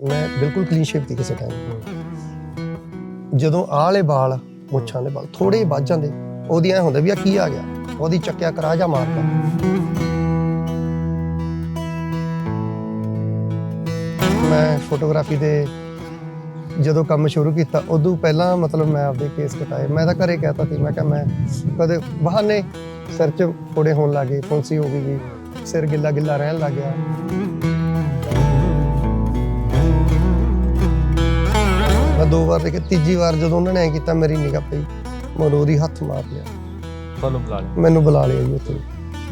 ਮੈਂ ਬਿਲਕੁਲ clean shape ਦੀ ਕਿਸੇ ਟਾਈਮ ਜਦੋਂ ਆਹ ਵਾਲੇ ਵਾਲ, ਮੁੱਛਾਂ ਦੇ ਵਾਲ ਥੋੜੇ ਵੱਧ ਜਾਂਦੇ ਉਹਦੀ ਐ ਹੁੰਦਾ ਵੀ ਆ ਕੀ ਆ ਗਿਆ? ਉਹਦੀ ਚੱਕਿਆ ਕਰਾ ਜਾ ਮਾਰਦਾ ਮੈਂ ਫੋਟੋਗ੍ਰਾਫੀ ਦੇ ਜਦੋਂ ਕੰਮ ਸ਼ੁਰੂ ਕੀਤਾ, ਉਦੋਂ ਪਹਿਲਾਂ ਮਤਲਬ ਮੈਂ ਆਪਦੇ ਕੇਸ ਕਟਾਏ। ਮੈਂ ਤਾਂ ਘਰੇ ਕਹਿਤਾ ਸੀ, ਮੈਂ ਕਿਹਾ ਮੈਂ ਕਦੇ ਬਹਾਨੇ ਸਿਰ 'ਚ ਫੋੜੇ ਹੋਣ ਲੱਗੇ ਫੁੰਸੀ ਹੋ ਗਈ ਸਿਰ ਗਿੱਲਾ ਗਿੱਲਾ ਰਹਿਣ ਲੱਗ ਦੋ ਵਾਰ ਦੇਖਿਆ ਤੀਜੀ ਵਾਰ ਜਦੋਂ ਉਹਨਾਂ ਨੇ ਐ ਕੀਤਾ ਮੇਰੀ ਨਿਗਾਹ ਪਈ ਮੈਂ ਉਹਦੀ ਹੱਥ ਮਾਰ ਲਿਆ। ਤੁਹਾਨੂੰ ਬੁਲਾ ਲਿਆ? ਮੈਨੂੰ ਬੁਲਾ ਲਿਆ ਜੀ ਉੱਥੇ।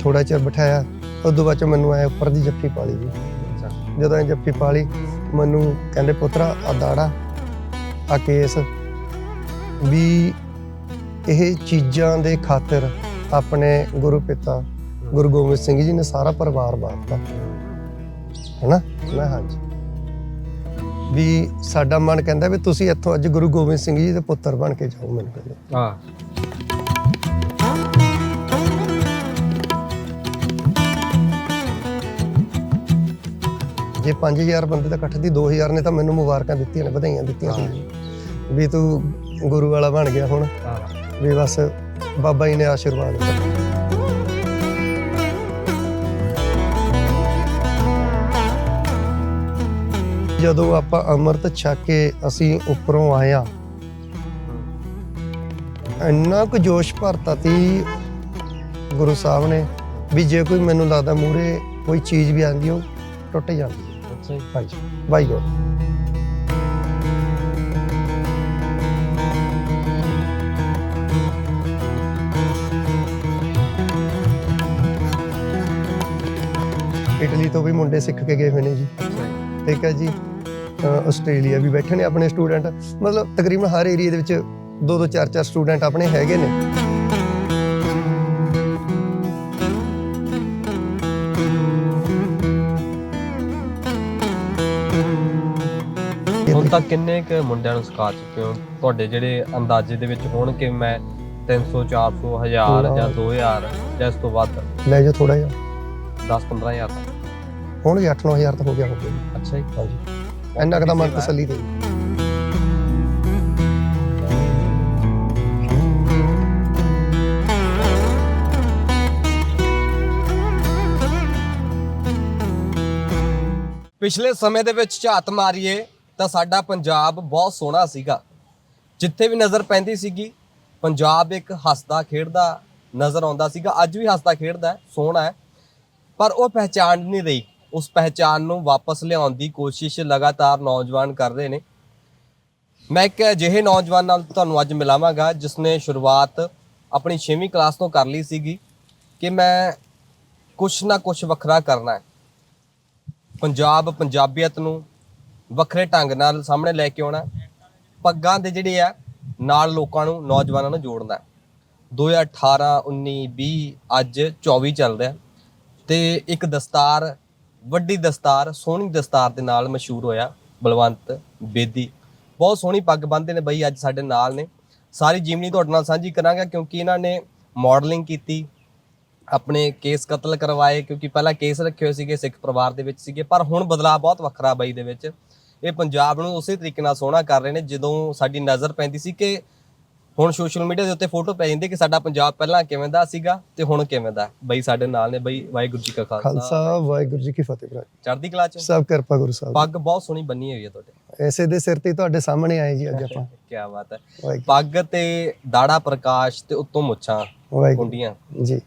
ਥੋੜਾ ਚਿਰ ਬਿਠਾਇਆ ਉਦੋਂ ਬਾਅਦ ਚ ਮੈਨੂੰ ਐ ਉੱਪਰ ਦੀ ਜੱਫੀ ਪਾ ਲਈ ਜੀ। ਜਦੋਂ ਐ ਜੱਫੀ ਪਾ ਲਈ ਮੈਨੂੰ ਕਹਿੰਦੇ ਪੁੱਤਰਾ ਆ ਦਾੜਾ ਆ ਕੇਸ। ਵੀ ਇਹ ਚੀਜ਼ਾਂ ਦੇ ਖਾਤਰ ਆਪਣੇ ਗੁਰੂ ਪਿਤਾ ਗੁਰੂ ਗੋਬਿੰਦ ਸਿੰਘ ਜੀ ਨੇ ਸਾਰਾ ਪਰਿਵਾਰ ਬਾਰਤਾ ਹੈਨਾ? ਮੈਂ ਹਾਂਜੀ। ਵੀ ਸਾਡਾ ਮਨ ਕਹਿੰਦਾ ਵੀ ਤੁਸੀਂ ਇੱਥੋਂ ਅੱਜ ਗੁਰੂ ਗੋਬਿੰਦ ਸਿੰਘ ਜੀ ਦੇ ਪੁੱਤਰ ਬਣ ਕੇ ਜਾਓ ਮੈਨੂੰ ਕਹਿੰਦੇ। ਹਾਂ। ਜੇ 5000 ਬੰਦੇ ਦਾ ਇਕੱਠ ਦੀ 2000 ਨੇ ਤਾਂ ਮੈਨੂੰ ਮੁਬਾਰਕਾਂ ਦਿੱਤੀਆਂ ਨੇ ਵਧਾਈਆਂ ਦਿੱਤੀਆਂ ਸੀ। ਵੀ ਤੂੰ ਗੁਰੂ ਵਾਲਾ ਬਣ ਗਿਆ ਹੁਣ। ਵੀ ਬਸ ਬਾਬਾ ਜੀ ਨੇ ਆਸ਼ੀਰਵਾਦ ਦਿੱਤਾ। ਜਦੋਂ ਆਪਾਂ ਅੰਮ੍ਰਿਤ ਛਕ ਕੇ ਅਸੀਂ ਉੱਪਰੋਂ ਆਇਆ ਇੰਨਾ ਕੁ ਜੋਸ਼ ਭਰਤਾ ਤੀ ਗੁਰੂ ਸਾਹਿਬ ਨੇ ਵੀ ਜੇ ਕੋਈ ਮੈਨੂੰ ਲੱਗਦਾ ਮੂਰੇ ਕੋਈ ਚੀਜ਼ ਵੀ ਆਂਦੀ ਉਹ ਟੁੱਟ ਜਾਂਦੀ। ਅੱਛਾ ਜੀ। ਹਾਂਜੀ ਵਾਹਿਗੁਰੂ। ਇਟਲੀ ਤੋਂ ਵੀ ਮੁੰਡੇ ਸਿੱਖ ਕੇ ਗਏ ਹੋਏ ਨੇ ਜੀ। ਠੀਕ ਹੈ ਜੀ। ਆਸਟ੍ਰੇਲੀਆ ਵੀ ਬੈਠੇ ਨੇ ਆਪਣੇ ਸਟੂਡੈਂਟ। ਮਤਲਬ ਤਕਰੀਬਨ ਹਰ ਏਰੀਆ ਦੇ ਵਿੱਚ ਦੋ ਦੋ ਚਾਰ ਚਾਰ ਸਟੂਡੈਂਟ ਆਪਣੇ ਹੈਗੇ ਨੇ। ਹੁਣ ਤੱਕ ਕਿੰਨੇ ਕੁ ਮੁੰਡਿਆਂ ਨੂੰ ਸਿਖਾ ਚੁੱਕੇ ਹੋ? ਤੁਹਾਡੇ ਜਿਹੜੇ ਅੰਦਾਜ਼ੇ ਦੇ ਵਿੱਚ ਹੋਣਗੇ ਮੈਂ 300 400 1000 ਜਾਂ 2000 ਜਾਂ ਇਸ ਤੋਂ ਵੱਧ? ਲੈ ਜਾਓ ਥੋੜਾ ਜਿਹਾ। 10 15000 ਤੱਕ ਹੋਣਗੇ 8-9000 ਤਾਂ ਹੋ ਗਿਆ ਹੋਵੇ ਅੱਛਾ ਜੀ। ਹਾਂਜੀ। ਇੰਨਾ ਕੁ ਤਾਂ ਮਨ ਤਸੱਲੀ ਦੇ ਪਿਛਲੇ ਸਮੇਂ ਦੇ ਵਿੱਚ ਝਾਤ ਮਾਰੀਏ ਤਾਂ ਸਾਡਾ ਪੰਜਾਬ ਬਹੁਤ ਸੋਹਣਾ ਸੀਗਾ। ਜਿੱਥੇ ਵੀ ਨਜ਼ਰ ਪੈਂਦੀ ਸੀਗੀ ਪੰਜਾਬ ਇੱਕ ਹੱਸਦਾ ਖੇਡਦਾ ਨਜ਼ਰ ਆਉਂਦਾ ਸੀਗਾ। ਅੱਜ ਵੀ ਹੱਸਦਾ ਖੇਡਦਾ ਹੈ ਸੋਹਣਾ ਹੈ। ਪਰ ਉਹ ਪਹਿਚਾਣ ਨਹੀਂ ਰਹੀ। ਉਸ ਪਹਿਚਾਣ ਨੂੰ ਵਾਪਸ ਲਿਆਉਣ ਦੀ ਕੋਸ਼ਿਸ਼ ਲਗਾਤਾਰ ਨੌਜਵਾਨ ਕਰ ਰਹੇ ਨੇ। ਮੈਂ ਇੱਕ ਅਜਿਹੇ ਨੌਜਵਾਨ ਨਾਲ ਤੁਹਾਨੂੰ ਅੱਜ ਮਿਲਾਵਾਂਗਾ ਜਿਸ ਨੇ ਸ਼ੁਰੂਆਤ ਆਪਣੀ 6ਵੀਂ ਕਲਾਸ ਤੋਂ ਕਰ ਲਈ ਸੀਗੀ ਕਿ ਮੈਂ ਕੁਛ ਨਾ ਕੁਛ ਵੱਖਰਾ ਕਰਨਾ ਹੈ। ਪੰਜਾਬ ਪੰਜਾਬੀਅਤ ਨੂੰ ਵੱਖਰੇ ਢੰਗ ਨਾਲ ਸਾਹਮਣੇ ਲੈ ਕੇ ਆਉਣਾ, ਪੱਗਾਂ ਦੇ ਜਿਹੜੇ ਆ, ਨਾਲ ਲੋਕਾਂ ਨੂੰ, ਨੌਜਵਾਨਾਂ ਨੂੰ ਜੋੜਨਾ 2018 19 20 ਅੱਜ 24 ਚੱਲ ਰਿਹਾ ਤੇ ਇੱਕ ਦਸਤਾਰ ਵੱਡੀ ਦਸਤਾਰ, ਸੋਹਣੀ ਦਸਤਾਰ ਦੇ ਨਾਲ ਮਸ਼ਹੂਰ ਹੋਇਆ ਬਲਵੰਤ ਬੇਦੀ। ਬਹੁਤ ਸੋਹਣੀ ਪੱਗ ਬੰਨ੍ਹਦੇ ਨੇ ਬਈ, ਅੱਜ ਸਾਡੇ ਨਾਲ ਨੇ। ਸਾਰੀ ਜੀਵਨੀ ਤੁਹਾਡੇ ਨਾਲ ਸਾਂਝੀ ਕਰਾਂਗਾ ਕਿਉਂਕਿ ਇਹਨਾਂ ਨੇ ਮਾਡਲਿੰਗ ਕੀਤੀ, ਆਪਣੇ ਕੇਸ ਕਤਲ ਕਰਵਾਏ, ਕਿਉਂਕਿ ਪਹਿਲਾਂ ਕੇਸ ਰੱਖੇ ਹੋਏ ਸੀਗੇ ਸਿੱਖ ਪਰਿਵਾਰ ਦੇ ਵਿੱਚ ਸੀਗੇ, ਪਰ ਹੁਣ ਬਦਲਾਅ ਬਹੁਤ ਵੱਖਰਾ ਬਈ ਦੇ ਵਿੱਚ। ਇਹ ਪੰਜਾਬ ਨੂੰ ਉਸੇ ਤਰੀਕੇ ਨਾਲ ਸੋਹਣਾ ਕਰ ਰਹੇ ਨੇ, ਜਦੋਂ ਸਾਡੀ ਨਜ਼ਰ ਪੈਂਦੀ ਸੀ ਕਿ ਹੁਣ ਸੋਸ਼ਲ ਮੀਡੀਆ ਦੇ ਉੱਤੇ ਫੋਟੋ ਪੈ ਜਾਂਦੀ ਕਿ ਸਾਡਾ ਪੰਜਾਬ ਪਹਿਲਾਂ ਕਿਵੇਂ ਦਾ ਸੀਗਾ ਤੇ ਹੁਣ ਕਿਵੇਂ ਦਾ? ਬਈ ਸਾਡੇ ਨਾਲ ਨੇ ਬਈ ਵਾਹਿਗੁਰੂ ਜੀ ਕਾ ਖਾਲਸਾ। ਖਾਲਸਾ ਵਾਹਿਗੁਰੂ ਜੀ ਕੀ ਫਤਿਹ ਭਰਾ ਚੜ੍ਹਦੀ ਕਲਾ ਚ? ਸਭ ਕਿਰਪਾ ਗੁਰੂ ਸਾਹਿਬ ਪੱਗ ਬਹੁਤ ਸੋਹਣੀ ਬੰਨੀ ਹੋਈ ਹੈ ਤੁਹਾਡੇ। ਐਸੇ ਦੇ ਸਿਰ ਤੇ ਤੁਹਾਡੇ ਸਾਹਮਣੇ ਆਏ ਜੀ ਅੱਜ ਆਪਾਂ। ਕੀ ਬਾਤ ਹੈ। ਪੱਗ ਤੇ ਦਾੜਾ ਪ੍ਰਕਾਸ਼ ਤੇ ਉੱਤੋਂ ਮੁੱਛਾਂ ਕੁੰਡੀਆਂ। ਜੀ।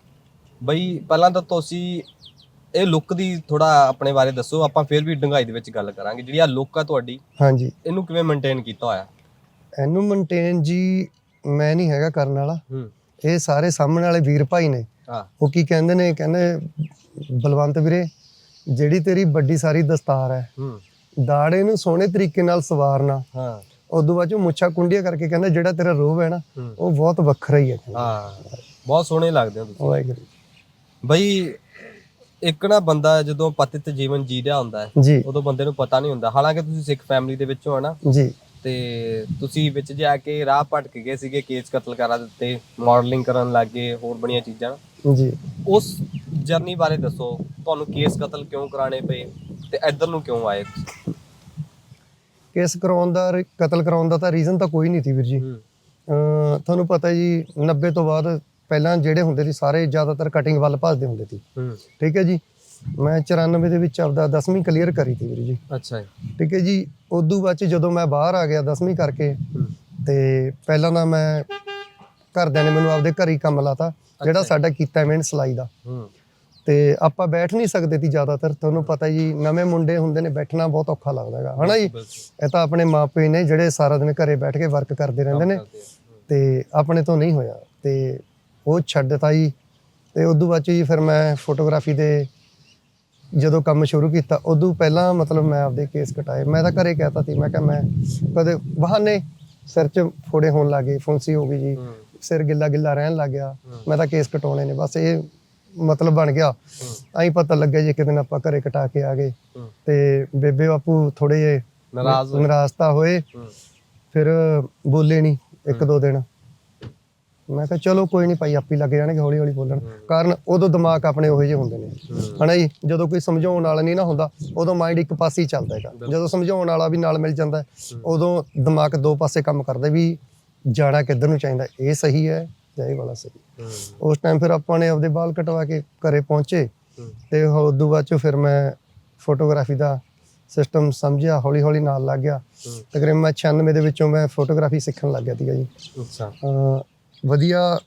ਬਈ ਪਹਿਲਾਂ ਤਾਂ ਤੁਸੀਂ ਇਹ ਲੁੱਕ ਦੀ ਥੋੜਾ ਆਪਣੇ ਬਾਰੇ ਦੱਸੋ ਆਪਾਂ ਫਿਰ ਵੀ ਡੰਗਾਈ ਦੇ ਵਿੱਚ ਗੱਲ ਕਰਾਂਗੇ। ਜਿਹੜੀ ਆ ਲੁੱਕ ਆ ਤੁਹਾਡੀ ਹਾਂਜੀ। ਇਹਨੂੰ ਕਿਵੇਂ ਮੇਨਟੇਨ ਕੀਤਾ ਹੋਇਆ? ਇਹਨੂੰ ਮੇਨਟੇਨ ਜੀ ਮੈਂ ਨਹੀਂ ਹੈਗਾ ਕਰਨ ਵਾਲਾ। ਹੂੰ। ਇਹ ਸਾਰੇ ਸਾਹਮਣੇ ਵਾਲੇ ਵੀਰ ਭਾਈ ਨੇ। ਹਾਂ। ਉਹ ਕੀ ਕਹਿੰਦੇ ਨੇ ਕਹਿੰਦੇ ਬਲਵੰਤ ਵੀਰੇ ਜਿਹੜੀ ਤੇਰੀ ਵੱਡੀ ਸਾਰੀ ਦਸਤਾਰ ਹੈ ਹੂੰ। ਦਾੜੇ ਨੂੰ ਸੋਹਣੇ ਤਰੀਕੇ ਨਾਲ ਸਵਾਰਨਾ। ਹਾਂ। ਉਦੋਂ ਬਾਅਦ ਚੋਂ ਮੁੱਛਾਂ ਕੁੰਡੀਆਂ ਕਰਕੇ ਕਹਿੰਦਾ ਜਿਹੜਾ ਤੇਰਾ ਰੋਹ ਹੈ ਨਾ ਹੂੰ। ਉਹ ਬਹੁਤ ਵੱਖਰਾ ਹੀ ਹੈ। ਹਾਂ। ਬਹੁਤ ਸੋਹਣੇ ਲੱਗਦੇ ਹੋ ਤੁਸੀਂ। ਵਾਹਿਗੁਰੂ। ਬਈ ਇੱਕ ਨਾ ਬੰਦਾ ਜਦੋਂ ਪਤਿਤ ਜੀਵਨ ਜੀ ਰਿਹਾ ਹੁੰਦਾ ਹੈ ਉਦੋਂ ਬੰਦੇ ਨੂੰ ਪਤਾ ਨਹੀਂ ਹੁੰਦਾ। ਹਾਲਾਂਕਿ ਤੁਸੀਂ ਸਿੱਖ ਫੈਮਿਲੀ ਦੇ ਵਿੱਚੋਂ ਆ ਨਾ। ਜੀ। ਤੇ ਤੁਸੀਂ ਵਿੱਚ ਜਾ ਕੇ ਰਾਹ ਭਟਕ ਗਏ ਸੀਗੇ ਕੇਸ ਕਤਲ ਕਰਾ ਦਿੱਤੇ ਮਾਡਲਿੰਗ ਕਰਨ ਲੱਗੇ ਹੋਰ ਬੜੀਆਂ ਚੀਜ਼ਾਂ। ਜੀ। ਉਸ ਜਰਨੀ ਬਾਰੇ ਦੱਸੋ ਤੁਹਾਨੂੰ ਕੇਸ ਕਤਲ ਕਿਉਂ ਕਰਾਣੇ ਪਏ ਤੇ ਇੱਧਰ ਨੂੰ ਕਿਉਂ ਆਏ ਕੇਸ ਕਰਾਉਣ ਦਾ ਕਤਲ ਕਰਾਉਣ ਦਾ ਤਾਂ ਰੀਜ਼ਨ ਤਾਂ ਕੋਈ ਨਹੀਂ ਸੀ ਵੀਰ ਜੀ। ਤੁਹਾਨੂੰ ਪਤਾ ਜੀ 90 ਤੋਂ ਬਾਅਦ ਪਹਿਲਾਂ ਜਿਹੜੇ ਹੁੰਦੇ ਸੀ ਸਾਰੇ ਜ਼ਿਆਦਾਤਰ ਕਟਿੰਗ ਵੱਲ ਭੱਜਦੇ ਹੁੰਦੇ ਸੀ। ਠੀਕ ਹੈ ਜੀ? ਮੈਂ 94 ਦੇ ਵਿੱਚ ਆਪਦਾ 10ਵੀਂ ਕਲੀਅਰ ਕਰੀ ਸੀ ਵੀਰ ਜੀ। ਅੱਛਾ ਜੀ। ਠੀਕ ਹੈ ਜੀ ਉਦੋਂ ਬਾਅਦ ਜਦੋਂ ਮੈਂ ਬਾਹਰ ਆ ਗਿਆ 10ਵੀਂ ਕਰਕੇ ਤੇ ਪਹਿਲਾਂ ਤਾਂ ਮੈਂ ਘਰਦਿਆਂ ਨੇ ਮੈਨੂੰ ਆਪਦੇ ਘਰ ਹੀ ਕੰਮ ਲਾਤਾ ਜਿਹੜਾ। ਸਾਡਾ ਕੀਤਾ ਮਿਹਨਤ ਸਿਲਾਈ ਦਾ। ਤੇ ਆਪਾਂ ਬੈਠ ਨਹੀਂ ਸਕਦੇ ਸੀ ਜ਼ਿਆਦਾਤਰ ਤੁਹਾਨੂੰ ਪਤਾ ਜੀ ਨਵੇਂ ਮੁੰਡੇ ਹੁੰਦੇ ਨੇ ਬੈਠਣਾ ਬਹੁਤ ਔਖਾ ਲੱਗਦਾ ਹੈਗਾ। ਹਨਾ ਜੀ? ਇਹ ਤਾਂ ਆਪਣੇ ਮਾਪੇ ਨੇ ਜਿਹੜੇ ਸਾਰਾ ਦਿਨ ਘਰੇ ਬੈਠ ਕੇ ਵਰਕ ਕਰਦੇ ਰਹਿੰਦੇ ਨੇ। ਤੇ ਆਪਣੇ ਤੋਂ ਨਹੀਂ ਹੋਇਆ। ਤੇ ਉਹ ਛੱਡਤਾ ਜੀ ਤੇ ਉਦੋਂ ਬਾਅਦ ਜੀ ਫਿਰ ਮੈਂ ਫੋਟੋਗ੍ਰਾਫੀ ਦੇ ਜਦੋਂ ਕੰਮ ਸ਼ੁਰੂ ਕੀਤਾ ਉਦੋਂ ਪਹਿਲਾਂ ਮਤਲਬ ਮੈਂ ਆਪਦੇ ਕੇਸ ਕਟਾਏ। ਮੈਂ ਤਾਂ ਘਰੇ ਕਹਿਤਾ ਸੀ ਮੈਂ ਕਿਹਾ ਮੈਂ ਕਦੇ ਬਹਾਨੇ ਸਿਰ 'ਚ ਫੋੜੇ ਹੋਣ ਲੱਗੇ ਫੁੰਸੀ ਹੋ ਗਈ ਜੀ ਸਿਰ ਗਿੱਲਾ ਗਿੱਲਾ ਰਹਿਣ ਲੱਗ ਗਿਆ। ਮੈਂ ਤਾਂ ਕੇਸ ਕਟਾਉਣੇ ਨੇ ਬਸ ਇਹ ਮਤਲਬ ਬਣ ਗਿਆ। ਐਂ ਪਤਾ ਲੱਗਿਆ ਜੀ ਦਿਨ ਆਪਾਂ ਘਰੇ ਕਟਾ ਕੇ ਆ ਗਏ। ਤੇ ਬੇਬੇ ਬਾਪੂ ਥੋੜੇ ਨਾਰਾਜ਼ ਹੋਏ। ਨਾਰਾਜ਼ ਤਾਂ ਹੋਏ ਫਿਰ ਬੋਲੇ ਨਹੀਂ ਇੱਕ ਦੋ ਦਿਨ। ਮੈਂ ਕਿਹਾ ਚਲੋ ਕੋਈ ਨਹੀਂ ਭਾਈ ਆਪੀ ਲੱਗ ਜਾਣਗੇ ਹੌਲੀ ਹੌਲੀ ਬੋਲਣ। ਕਾਰਨ ਉਦੋਂ ਦਿਮਾਗ ਆਪਣੇ ਉਹੋ ਜਿਹੇ ਹੁੰਦੇ ਨੇ। ਹਨਾ ਜੀ? ਜਦੋਂ ਕੋਈ ਸਮਝਾਉਣ ਵਾਲਾ ਨਹੀਂ ਨਾ ਹੁੰਦਾ ਉਦੋਂ ਮਾਈਂਡ ਇੱਕ ਪਾਸੇ ਹੀ ਚੱਲਦਾ ਹੈਗਾ। ਜਦੋਂ ਸਮਝਾਉਣ ਵਾਲਾ ਵੀ ਨਾਲ ਮਿਲ ਜਾਂਦਾ ਉਦੋਂ ਦਿਮਾਗ ਦੋ ਪਾਸੇ ਕੰਮ ਕਰਦਾ ਵੀ ਜਾਣਾ ਕਿੱਧਰ ਨੂੰ ਚਾਹੀਦਾ ਇਹ ਸਹੀ ਹੈ ਜਾਂ ਇਹ ਵਾਲਾ ਸਹੀ ਉਸ ਟਾਈਮ ਫਿਰ ਆਪਾਂ ਨੇ ਆਪਦੇ ਵਾਲ ਕਟਵਾ ਕੇ ਘਰੇ ਪਹੁੰਚੇ ਤੇ ਉਦੋਂ ਬਾਅਦ ਚੋਂ ਫਿਰ ਮੈਂ ਫੋਟੋਗ੍ਰਾਫੀ ਦਾ ਸਿਸਟਮ ਸਮਝਿਆ ਹੌਲੀ ਹੌਲੀ ਨਾਲ ਲੱਗ ਗਿਆ। ਤਕਰੀਬਨ ਮੈਂ 96 ਦੇ ਵਿੱਚੋਂ ਮੈਂ ਫੋਟੋਗ੍ਰਾਫੀ ਸਿੱਖਣ ਲੱਗ ਗਿਆ ਸੀਗਾ ਜੀ। ਅੱਛਾ। ਵਧੀਆ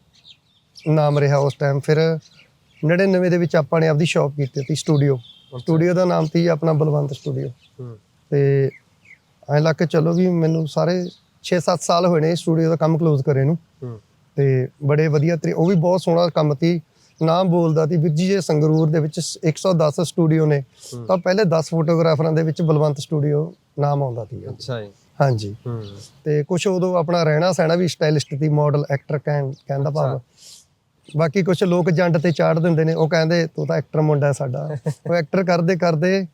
ਨਾਮ ਰਿਹਾ ਉਸ ਟਾਈਮ ਫਿਰ 99 ਦੇ ਵਿੱਚ ਆਪਾਂ ਨੇ ਆਪਦੀ ਸ਼ਾਪ ਕੀਤੀ ਸੀ ਸਟੂਡੀਓ ਸਟੂਡੀਓ ਦਾ ਨਾਮ ਸੀ ਆਪਣਾ ਬਲਵੰਤ ਸਟੂਡੀਓ ਤੇ ਐਂ ਲੱਗ ਕੇ ਚਲੋ ਵੀ ਮੈਨੂੰ ਸਾਰੇ 6-7 ਸਾਲ ਹੋਏ ਨੇ ਸਟੂਡੀਓ ਦਾ ਕੰਮ ਕਲੋਜ਼ ਕਰੇ ਨੂੰ। ਤੇ ਬੜੇ ਵਧੀਆ ਤਰੀ ਉਹ ਵੀ ਬਹੁਤ ਸੋਹਣਾ ਕੰਮ ਸੀ। ਨਾਮ ਬੋਲਦਾ ਸੀ। ਵੀਰ ਜੀ ਜੇ ਸੰਗਰੂਰ ਦੇ ਵਿੱਚ 110 ਸਟੂਡੀਓ ਨੇ। ਤਾਂ ਪਹਿਲੇ 10 ਫੋਟੋਗ੍ਰਾਫਰਾਂ ਦੇ ਵਿੱਚ ਬਲਵੰਤ ਸਟੂਡੀਓ ਨਾਮ ਆਉਂਦਾ ਸੀ। ਅੱਛਾ ਜੀ। ਹਾਂਜੀ। ਹੂੰ। ਤੇ ਕੁਝ ਉਦੋਂ ਆਪਣਾ ਰਹਿਣਾ ਸਹਿਣਾ ਵੀ ਸਟਾਈਲਿਸਟ ਦੀ ਮਾਡਲ ਐਕਟਰ ਕਹਿੰਦਾ ਭਾਵ। ਬਾਕੀ ਕੁਝ ਲੋਕ ਜੰਡ ਤੇ ਚਾੜ ਦਿੰਦੇ ਨੇ ਉਹ ਕਹਿੰਦੇ ਤੂੰ ਤਾਂ ਐਕਟਰ ਮੁੰਡਾ ਸਾਡਾ। ਉਹ ਐਕਟਰ ਕਰਦੇ ਕਰਦੇ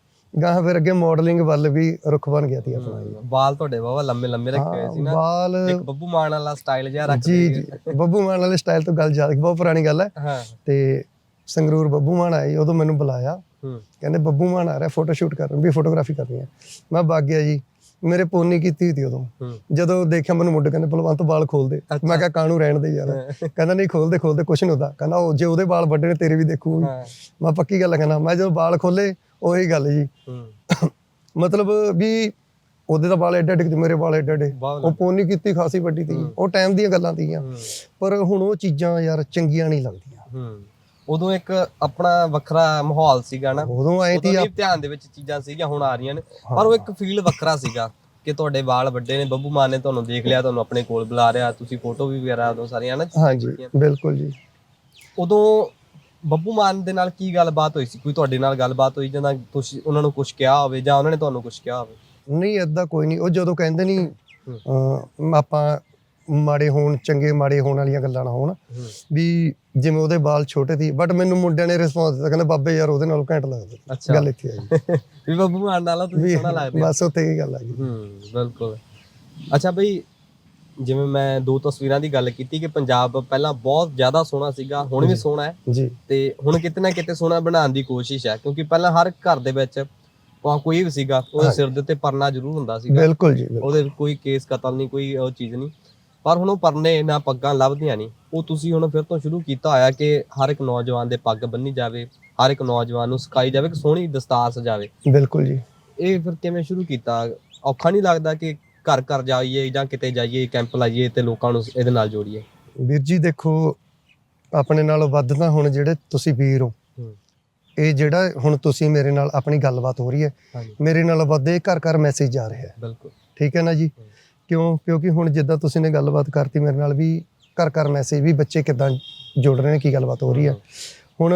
ਗਾਹਾਂ ਫਿਰ ਅੱਗੇ ਮਾਡਲਿੰਗ ਵੱਲ ਵੀ ਰੁਖ ਬਣ ਗਿਆ ਸੀ ਆਪਣਾ। ਵਾਲ ਤੁਹਾਡੇ ਬਾਬਾ ਲੰਮੇ ਲੰਮੇ ਰੱਖੇ ਹੋਏ ਸੀ ਨਾ। ਵਾਲ ਇੱਕ ਬੱਬੂ ਮਾਨ ਵਾਲਾ ਸਟਾਈਲ ਜਿਹਾ ਰੱਖਦੇ ਜੀ ਜੀ ਬੱਬੂ ਮਾਨ ਵਾਲੇ ਸਟਾਈਲ ਤੋਂ ਗੱਲ ਯਾਦ ਬਹੁਤ ਪੁਰਾਣੀ ਗੱਲ ਹੈ। ਤੇ ਸੰਗਰੂਰ ਬੱਬੂ ਮਾਨ ਆਏ ਉਦੋਂ ਮੈਨੂੰ ਬੁਲਾਇਆ। ਕਹਿੰਦੇ ਬੱਬੂ ਮਾਨ ਆ ਰਿਹਾ ਫੋਟੋ ਸ਼ੂਟ ਕਰਨ ਵੀ ਫੋਟੋਗ੍ਰਾਫੀ ਕਰਨੀ ਹੈ ਮੈਂ ਵਗ ਗਿਆ ਜੀ ਮੇਰੇ ਪੋਨੀ ਕੀਤੀ ਸੀ ਉਦੋਂ। ਜਦੋਂ ਦੇਖਿਆ ਮੈਨੂੰ ਮੁੰਡੇ ਕਹਿੰਦੇ ਬਲਵੰਤ ਵਾਲ ਖੋਲ ਦੇ। ਮੈਂ ਕਿਹਾ ਕਾਣੂ ਰਹਿਣ ਦੇ ਯਾਰ? ਕਹਿੰਦਾ ਨਹੀਂ ਖੋਲਦੇ ਖੋਲਦੇ ਕੁਛ ਨਹੀਂ ਹੁੰਦਾ। ਕਹਿੰਦਾ ਉਹ ਜੇ ਉਹਦੇ ਵਾਲ ਵੱਡੇ ਨੇ ਤੇਰੇ ਵੀ ਦੇਖੂ ਮੈਂ ਪੱਕੀ ਗੱਲ ਕਹਿੰਦਾ ਮੈਂ ਜਦੋਂ ਵਾਲ ਖੋਲੇ ਉਹੀ ਗੱਲ ਜੀ। ਮਤਲਬ ਵੀ ਉਹਦੇ ਤਾਂ ਵਾਲ ਐਡੇ ਐਡੇ ਮੇਰੇ ਵਾਲ ਐਡੇ ਐਡੇ ਉਹ ਪੋਨੀ ਕੀਤੀ ਖਾਸੀ ਵੱਡੀ ਸੀ। ਉਹ ਟਾਈਮ ਦੀਆਂ ਗੱਲਾਂ ਹੂੰ। ਪਰ ਹੁਣ ਉਹ ਚੀਜ਼ਾਂ ਯਾਰ ਚੰਗੀਆਂ ਨਹੀਂ ਲੱਗਦੀਆਂ। ਉਦੋਂ ਇੱਕ ਆਪਣਾ ਵੱਖਰਾ ਮਾਹੌਲ ਸੀਗਾ ਨਾ। ਉਦੋਂ ਉਦੋਂ ਤੀ ਵੀ ਧਿਆਨ ਦੇ ਵਿੱਚ ਚੀਜ਼ਾਂ ਸੀਗੀਆਂ ਹੁਣ ਆ ਰਹੀਆਂ ਨੇ। ਪਰ ਉਹ ਇੱਕ ਫੀਲ ਵੱਖਰਾ ਸੀਗਾ ਕਿ ਤੁਹਾਡੇ ਵਾਲ ਵੱਡੇ ਨੇ ਬੱਬੂ ਮਾਨ ਨੇ ਤੁਹਾਨੂੰ ਦੇਖ ਲਿਆ ਤੁਹਾਨੂੰ ਆਪਣੇ ਕੋਲ ਬੁਲਾ ਰਿਹਾ ਤੁਸੀਂ ਫੋਟੋ ਵੀ ਵਗੈਰਾ ਉਦੋਂ ਸਾਰੀਆਂ ਨਾ ਹਾਂਜੀ ਬਿਲਕੁਲ ਜੀ। ਉਦੋਂ ਬੱਬੂ ਮਾਨ ਦੇ ਨਾਲ ਕੀ ਗੱਲਬਾਤ ਹੋਈ ਸੀ? ਕੋਈ ਤੁਹਾਡੇ ਨਾਲ ਗੱਲਬਾਤ ਹੋਈ ਜਾਂ ਤੁਸੀਂ ਉਹਨਾਂ ਨੂੰ ਕੁਝ ਕਿਹਾ ਹੋਵੇ ਜਾਂ ਉਹਨਾਂ ਨੇ ਤੁਹਾਨੂੰ ਕੁਝ ਕਿਹਾ ਹੋਵੇ? ਨਹੀਂ ਏਦਾਂ ਕੋਈ ਨਹੀਂ। ਉਹ ਜਦੋਂ ਕਹਿੰਦੇ ਨਹੀਂ ਆਪਾਂ ਮਾੜੇ ਹੋਣ ਚੰਗੇ ਮਾੜੇ ਹੋਣ ਵਾਲੀਆਂ ਗੱਲਾਂ ਨਾ ਹੋਣ। ਵੀ ਜਿਵੇਂ ਉਹਦੇ ਵਾਲ ਛੋਟੇ ਸੀ ਬਟ ਮੈਨੂੰ ਮੁੰਡਿਆਂ ਨੇ ਰਿਸਪੌਂਸ ਦਿੱਤਾ ਕਹਿੰਦੇ ਬਾਬੇ ਯਾਰ ਉਹਦੇ ਨਾਲੋਂ ਘੈਂਟ ਲੱਗਦਾ ਗੱਲ ਇੱਥੇ ਆਈ ਵੀ ਬੱਬੂ ਮਾਨ ਨਾਲ ਤੁਸੀਂ ਸੋਹਣਾ ਲੱਗਦੇ। ਬਸ ਉੱਥੇ ਇਹ ਗੱਲ ਆ ਗਈ। ਹੂੰ ਬਿਲਕੁਲ। ਅੱਛਾ ਬਈ ਜਿਵੇਂ ਮੈਂ ਦੋ ਤਸਵੀਰਾਂ ਦੀ ਗੱਲ ਕੀਤੀ ਕਿ ਪੰਜਾਬ ਪਹਿਲਾਂ ਬਹੁਤ ਜ਼ਿਆਦਾ ਸੋਹਣਾ ਸੀਗਾ ਹੁਣ ਵੀ ਸੋਹਣਾ ਹੈ। ਜੀ। ਤੇ ਹੁਣ ਕਿਤੇ ਨਾ ਕਿਤੇ ਸੋਹਣਾ ਬਣਾਉਣ ਦੀ ਕੋਸ਼ਿਸ਼ ਹੈ ਕਿਉਂਕਿ ਪਹਿਲਾਂ ਹਰ ਘਰ ਦੇ ਵਿੱਚ ਭਾਵੇਂ ਕੋਈ ਵੀ ਸੀਗਾ ਉਹਦੇ ਸਿਰ ਦੇ ਉੱਤੇ ਪਰਨਾ ਜ਼ਰੂਰ ਹੁੰਦਾ ਸੀਗਾ। ਬਿਲਕੁਲ ਜੀ। ਉਹਦੇ ਕੋਈ ਕੇਸ ਕਤਲ ਨਹੀਂ ਕੋਈ ਉਹ ਚੀਜ਼ ਨਹੀਂ। ਪਰ ਹੁਣ ਉਹ ਪਰਨੇ ਨਾ ਪੱਗਾਂ ਲੱਭਦੀਆਂ ਨਹੀਂ। ਉਹ ਤੁਸੀਂ ਹੁਣ ਫਿਰ ਤੋਂ ਸ਼ੁਰੂ ਕੀਤਾ ਹੋਇਆ ਕਿ ਹਰ ਇੱਕ ਨੌਜਵਾਨ ਦੇ ਪੱਗ ਬੰਨੀ ਜਾਵੇ ਹਰ ਇੱਕ ਨੌਜਵਾਨ ਨੂੰ ਸਿਖਾਈ ਜਾਵੇ ਕਿ ਸੋਹਣੀ ਦਸਤਾਰ ਸਜਾਵੇ। ਬਿਲਕੁਲ ਜੀ। ਇਹ ਫਿਰ ਕਿਵੇਂ ਸ਼ੁਰੂ ਕੀਤਾ? ਔਖਾ ਨਹੀਂ ਲੱਗਦਾ ਕਿ ਘਰ ਘਰ ਜਾਈਏ ਜਾਂ ਕਿਤੇ ਜਾਈਏ ਕੈਂਪ ਲਾਈਏ ਤੇ ਲੋਕਾਂ ਨੂੰ ਇਹਦੇ ਨਾਲ ਜੋੜੀਏ? ਵੀਰ ਜੀ ਦੇਖੋ ਆਪਣੇ ਨਾਲੋਂ ਵੱਧ ਤਾਂ ਹੁਣ ਜਿਹੜੇ ਤੁਸੀਂ ਵੀਰ ਹੋ ਇਹ ਜਿਹੜਾ ਹੁਣ ਤੁਸੀਂ ਮੇਰੇ ਨਾਲ ਆਪਣੀ ਗੱਲਬਾਤ ਹੋ ਰਹੀ ਹੈ ਮੇਰੇ ਨਾਲੋਂ ਵੱਧ ਇਹ ਘਰ ਘਰ ਮੈਸੇਜ ਜਾ ਰਿਹਾ ਹੈ। ਬਿਲਕੁਲ। ਠੀਕ ਹੈ ਨਾ ਜੀ? ਕਿਉਂ? ਕਿਉਂਕਿ ਹੁਣ ਜਿੱਦਾਂ ਤੁਸੀਂ ਨੇ ਗੱਲਬਾਤ ਕਰਤੀ ਮੇਰੇ ਨਾਲ ਵੀ ਘਰ ਘਰ ਮੈਸੇਜ ਵੀ ਬੱਚੇ ਕਿਦਾਂ ਜੁੜ ਰਹੇ ਨੇ ਕੀ ਗੱਲਬਾਤ ਹੋ ਰਹੀ ਹੈ। ਹੁਣ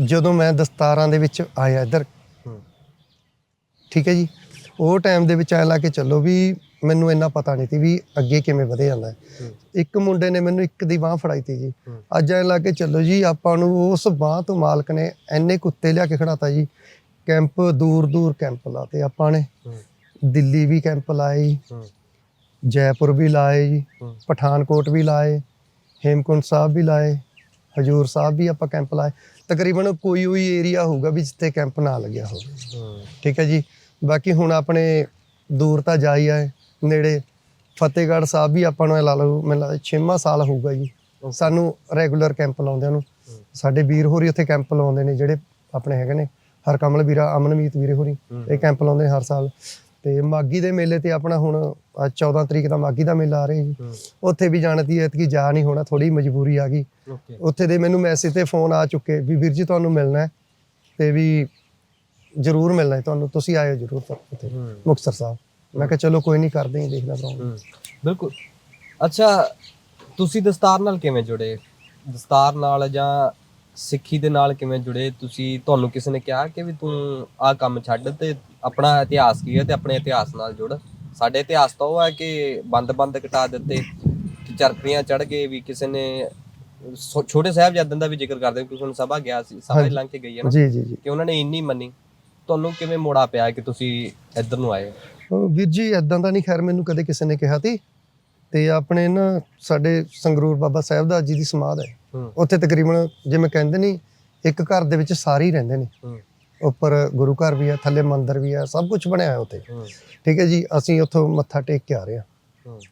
ਜਦੋਂ ਮੈਂ ਦਸਤਾਰਾਂ ਦੇ ਵਿੱਚ ਆਇਆ ਇੱਧਰ ਠੀਕ ਹੈ ਜੀ ਉਹ ਟਾਈਮ ਦੇ ਵਿੱਚ ਐ ਲਾ ਕੇ ਚੱਲੋ ਵੀ ਮੈਨੂੰ ਇੰਨਾ ਪਤਾ ਨਹੀਂ ਸੀ ਵੀ ਅੱਗੇ ਕਿਵੇਂ ਵਧੇ ਜਾਂਦਾ ਹੈ। ਇੱਕ ਮੁੰਡੇ ਨੇ ਮੈਨੂੰ ਇੱਕ ਦੀ ਬਾਹ ਫੜਾਈ ਤੀ ਜੀ। ਅੱਜ ਐ ਲਾ ਕੇ ਚੱਲੋ ਜੀ ਆਪਾਂ ਨੂੰ ਉਸ ਬਾਹ ਤੋਂ ਮਾਲਕ ਨੇ ਐਨੇ ਕੁੱਤੇ ਲਿਆ ਕੇ ਖੜਾਤਾ ਜੀ। ਕੈਂਪ ਦੂਰ ਦੂਰ ਕੈਂਪ ਲਾਤੇ ਆਪਾਂ ਨੇ। ਦਿੱਲੀ ਵੀ ਕੈਂਪ ਲਾਏ ਜੀ। ਜੈਪੁਰ ਵੀ ਲਾਏ ਜੀ। ਪਠਾਨਕੋਟ ਵੀ ਲਾਏ। ਹੇਮਕੁੰਟ ਸਾਹਿਬ ਵੀ ਲਾਏ। ਹਜੂਰ ਸਾਹਿਬ ਵੀ ਆਪਾਂ ਕੈਂਪ ਲਾਏ। ਤਕਰੀਬਨ ਕੋਈ ਕੋਈ ਏਰੀਆ ਹੋਊਗਾ ਵੀ ਜਿੱਥੇ ਕੈਂਪ ਨਾ ਲੱਗਿਆ ਹੋਵੇ। ਠੀਕ ਹੈ ਜੀ। ਬਾਕੀ ਹੁਣ ਆਪਣੇ ਦੂਰ ਤਾਂ ਜਾਈ ਆਏ। ਨੇੜੇ ਫਤਿਹਗੜ੍ਹ ਸਾਹਿਬ ਵੀ ਆਪਾਂ ਨੂੰ ਲਾ ਲਓ ਮੈਨੂੰ ਲੱਗਦਾ ਛੇਵਾਂ ਸਾਲ ਹੋਊਗਾ ਜੀ। ਸਾਨੂੰ ਰੈਗੂਲਰ ਕੈਂਪ ਲਾਉਂਦਿਆਂ ਨੂੰ। ਸਾਡੇ ਵੀਰ ਹੋਰੀ ਉੱਥੇ ਕੈਂਪ ਲਾਉਂਦੇ ਨੇ ਜਿਹੜੇ ਆਪਣੇ ਹੈਗੇ ਨੇ। ਹਰਕਮਲ ਵੀਰਾ ਅਮਨਮੀਤ ਵੀਰੇ ਹੋਰੀ। ਇਹ ਕੈਂਪ ਲਾਉਂਦੇ ਨੇ ਹਰ ਸਾਲ। ਤੇ ਮਾਗੀ ਦੇ ਮੇਲੇ ਤੇ ਆਪਣਾ ਹੁਣ ਅੱਜ 14 ਤਰੀਕ ਦਾ ਮਾਗੀ ਦਾ ਮੇਲਾ ਆ ਰਿਹਾ ਜੀ। ਉੱਥੇ ਵੀ ਜਾਣ ਦੀ ਐਤਕੀ ਜਾ ਨਹੀਂ ਹੋਣਾ ਥੋੜੀ ਮਜਬੂਰੀ ਆ ਗਈ। ਉੱਥੇ ਦੇ ਮੈਨੂੰ ਮੈਸੇਜ ਤੇ ਫੋਨ ਆ ਚੁੱਕੇ ਵੀ ਵੀਰ ਜੀ ਤੁਹਾਨੂੰ ਮਿਲਣਾ ਹੈ ਤੇ ਵੀ ਜ਼ਰੂਰ ਮਿਲਣਾ ਹੈ ਤੁਹਾਨੂੰ ਤੁਸੀਂ ਆਇਓ ਜ਼ਰੂਰ ਉੱਥੇ ਮੁਕਤਸਰ ਸਾਹਿਬ। ਮੈਂ ਕਿਹਾ ਚਲੋ ਕੋਈ ਨਹੀਂ ਕਰਦੇ ਹੀ ਦੇਖਦਾ ਪ੍ਰੋਗਰਾਮ ਬਿਲਕੁਲ। ਅੱਛਾ ਤੁਸੀਂ ਦਸਤਾਰ ਨਾਲ ਕਿਵੇਂ ਜੁੜੇ? ਦਸਤਾਰ ਨਾਲ ਜਾਂ ਸਿੱਖੀ ਦੇ ਨਾਲ ਕਿਵੇਂ ਜੁੜੇ? ਤੁਸੀਂ ਤੁਹਾਨੂੰ ਕਿਸੇ ਨੇ ਕਿਹਾ ਕਿ ਵੀ ਤੂੰ ਆਹ ਕੰਮ ਛੱਡ ਤੇ ਆਪਣਾ ਇਤਿਹਾਸ ਕੀ ਹੈ ਤੇ ਆਪਣੇ ਇਤਿਹਾਸ ਨਾਲ ਜੁੜ। ਸਾਡੇ ਇਤਿਹਾਸ ਤਾਂ ਉਹ ਹੈ ਕਿ ਬੰਦ-ਬੰਦ ਕਟਾ ਦਿੱਤੇ ਕਿ ਚਰਖੜੀਆਂ ਚੜ ਗਏ ਵੀ ਕਿਸੇ ਨੇ ਛੋ- ਛੋਟੇ ਸਾਹਿਬਜ਼ਾਦਿਆਂ ਦਾ ਵੀ ਜ਼ਿਕਰ ਕਰਦੇ ਹਾਂ, ਕਿਉਂਕਿ ਹੁਣ ਸਭਾ ਗਿਆ ਸੀ ਸਭਾ ਹੀ ਲੰਘ ਕੇ ਗਈ ਹੈ ਨਾ। ਜੀ ਜੀ ਜੀ। ਕਿ ਉਹਨਾਂ ਨੇ ਇੰਨੀ ਮੰਨੀ। ਤੁਹਾਨੂੰ ਕਿਵੇਂ ਮੋੜਾ ਪਿਆ ਕਿ ਤੁਸੀਂ ਇੱਧਰ ਨੂੰ ਆਏ ਉਹ ਵੀਰ ਜੀ ਐਦਾਂ ਦਾ ਨਹੀਂ ਖੈਰ ਮੈਨੂੰ ਕਦੇ ਕਿਸੇ ਨੇ ਕਿਹਾ ਤੀ। ਤੇ ਆਪਣੇ ਨਾ ਸਾਡੇ ਸੰਗਰੂਰ ਬਾਬਾ ਸਾਹਿਬ ਦਾ ਜੀ ਦੀ ਸਮਾਧ ਹੈ। ਹੂੰ। ਉੱਥੇ ਤਕਰੀਬਨ ਜਿਵੇਂ ਕਹਿੰਦੇ ਨਹੀਂ ਇੱਕ ਘਰ ਦੇ ਵਿੱਚ ਸਾਰੇ ਹੀ ਰਹਿੰਦੇ ਨੇ। ਹੂੰ। ਉੱਪਰ ਗੁਰੂ ਘਰ ਵੀ ਹੈ ਥੱਲੇ ਮੰਦਿਰ ਵੀ ਹੈ ਸਭ ਕੁਝ ਬਣਿਆ ਹੈ ਉੱਥੇ। ਠੀਕ ਹੈ ਜੀ ਅਸੀਂ ਉੱਥੋਂ ਮੱਥਾ ਟੇਕ ਕੇ ਆ ਰਹੇ ਹਾਂ।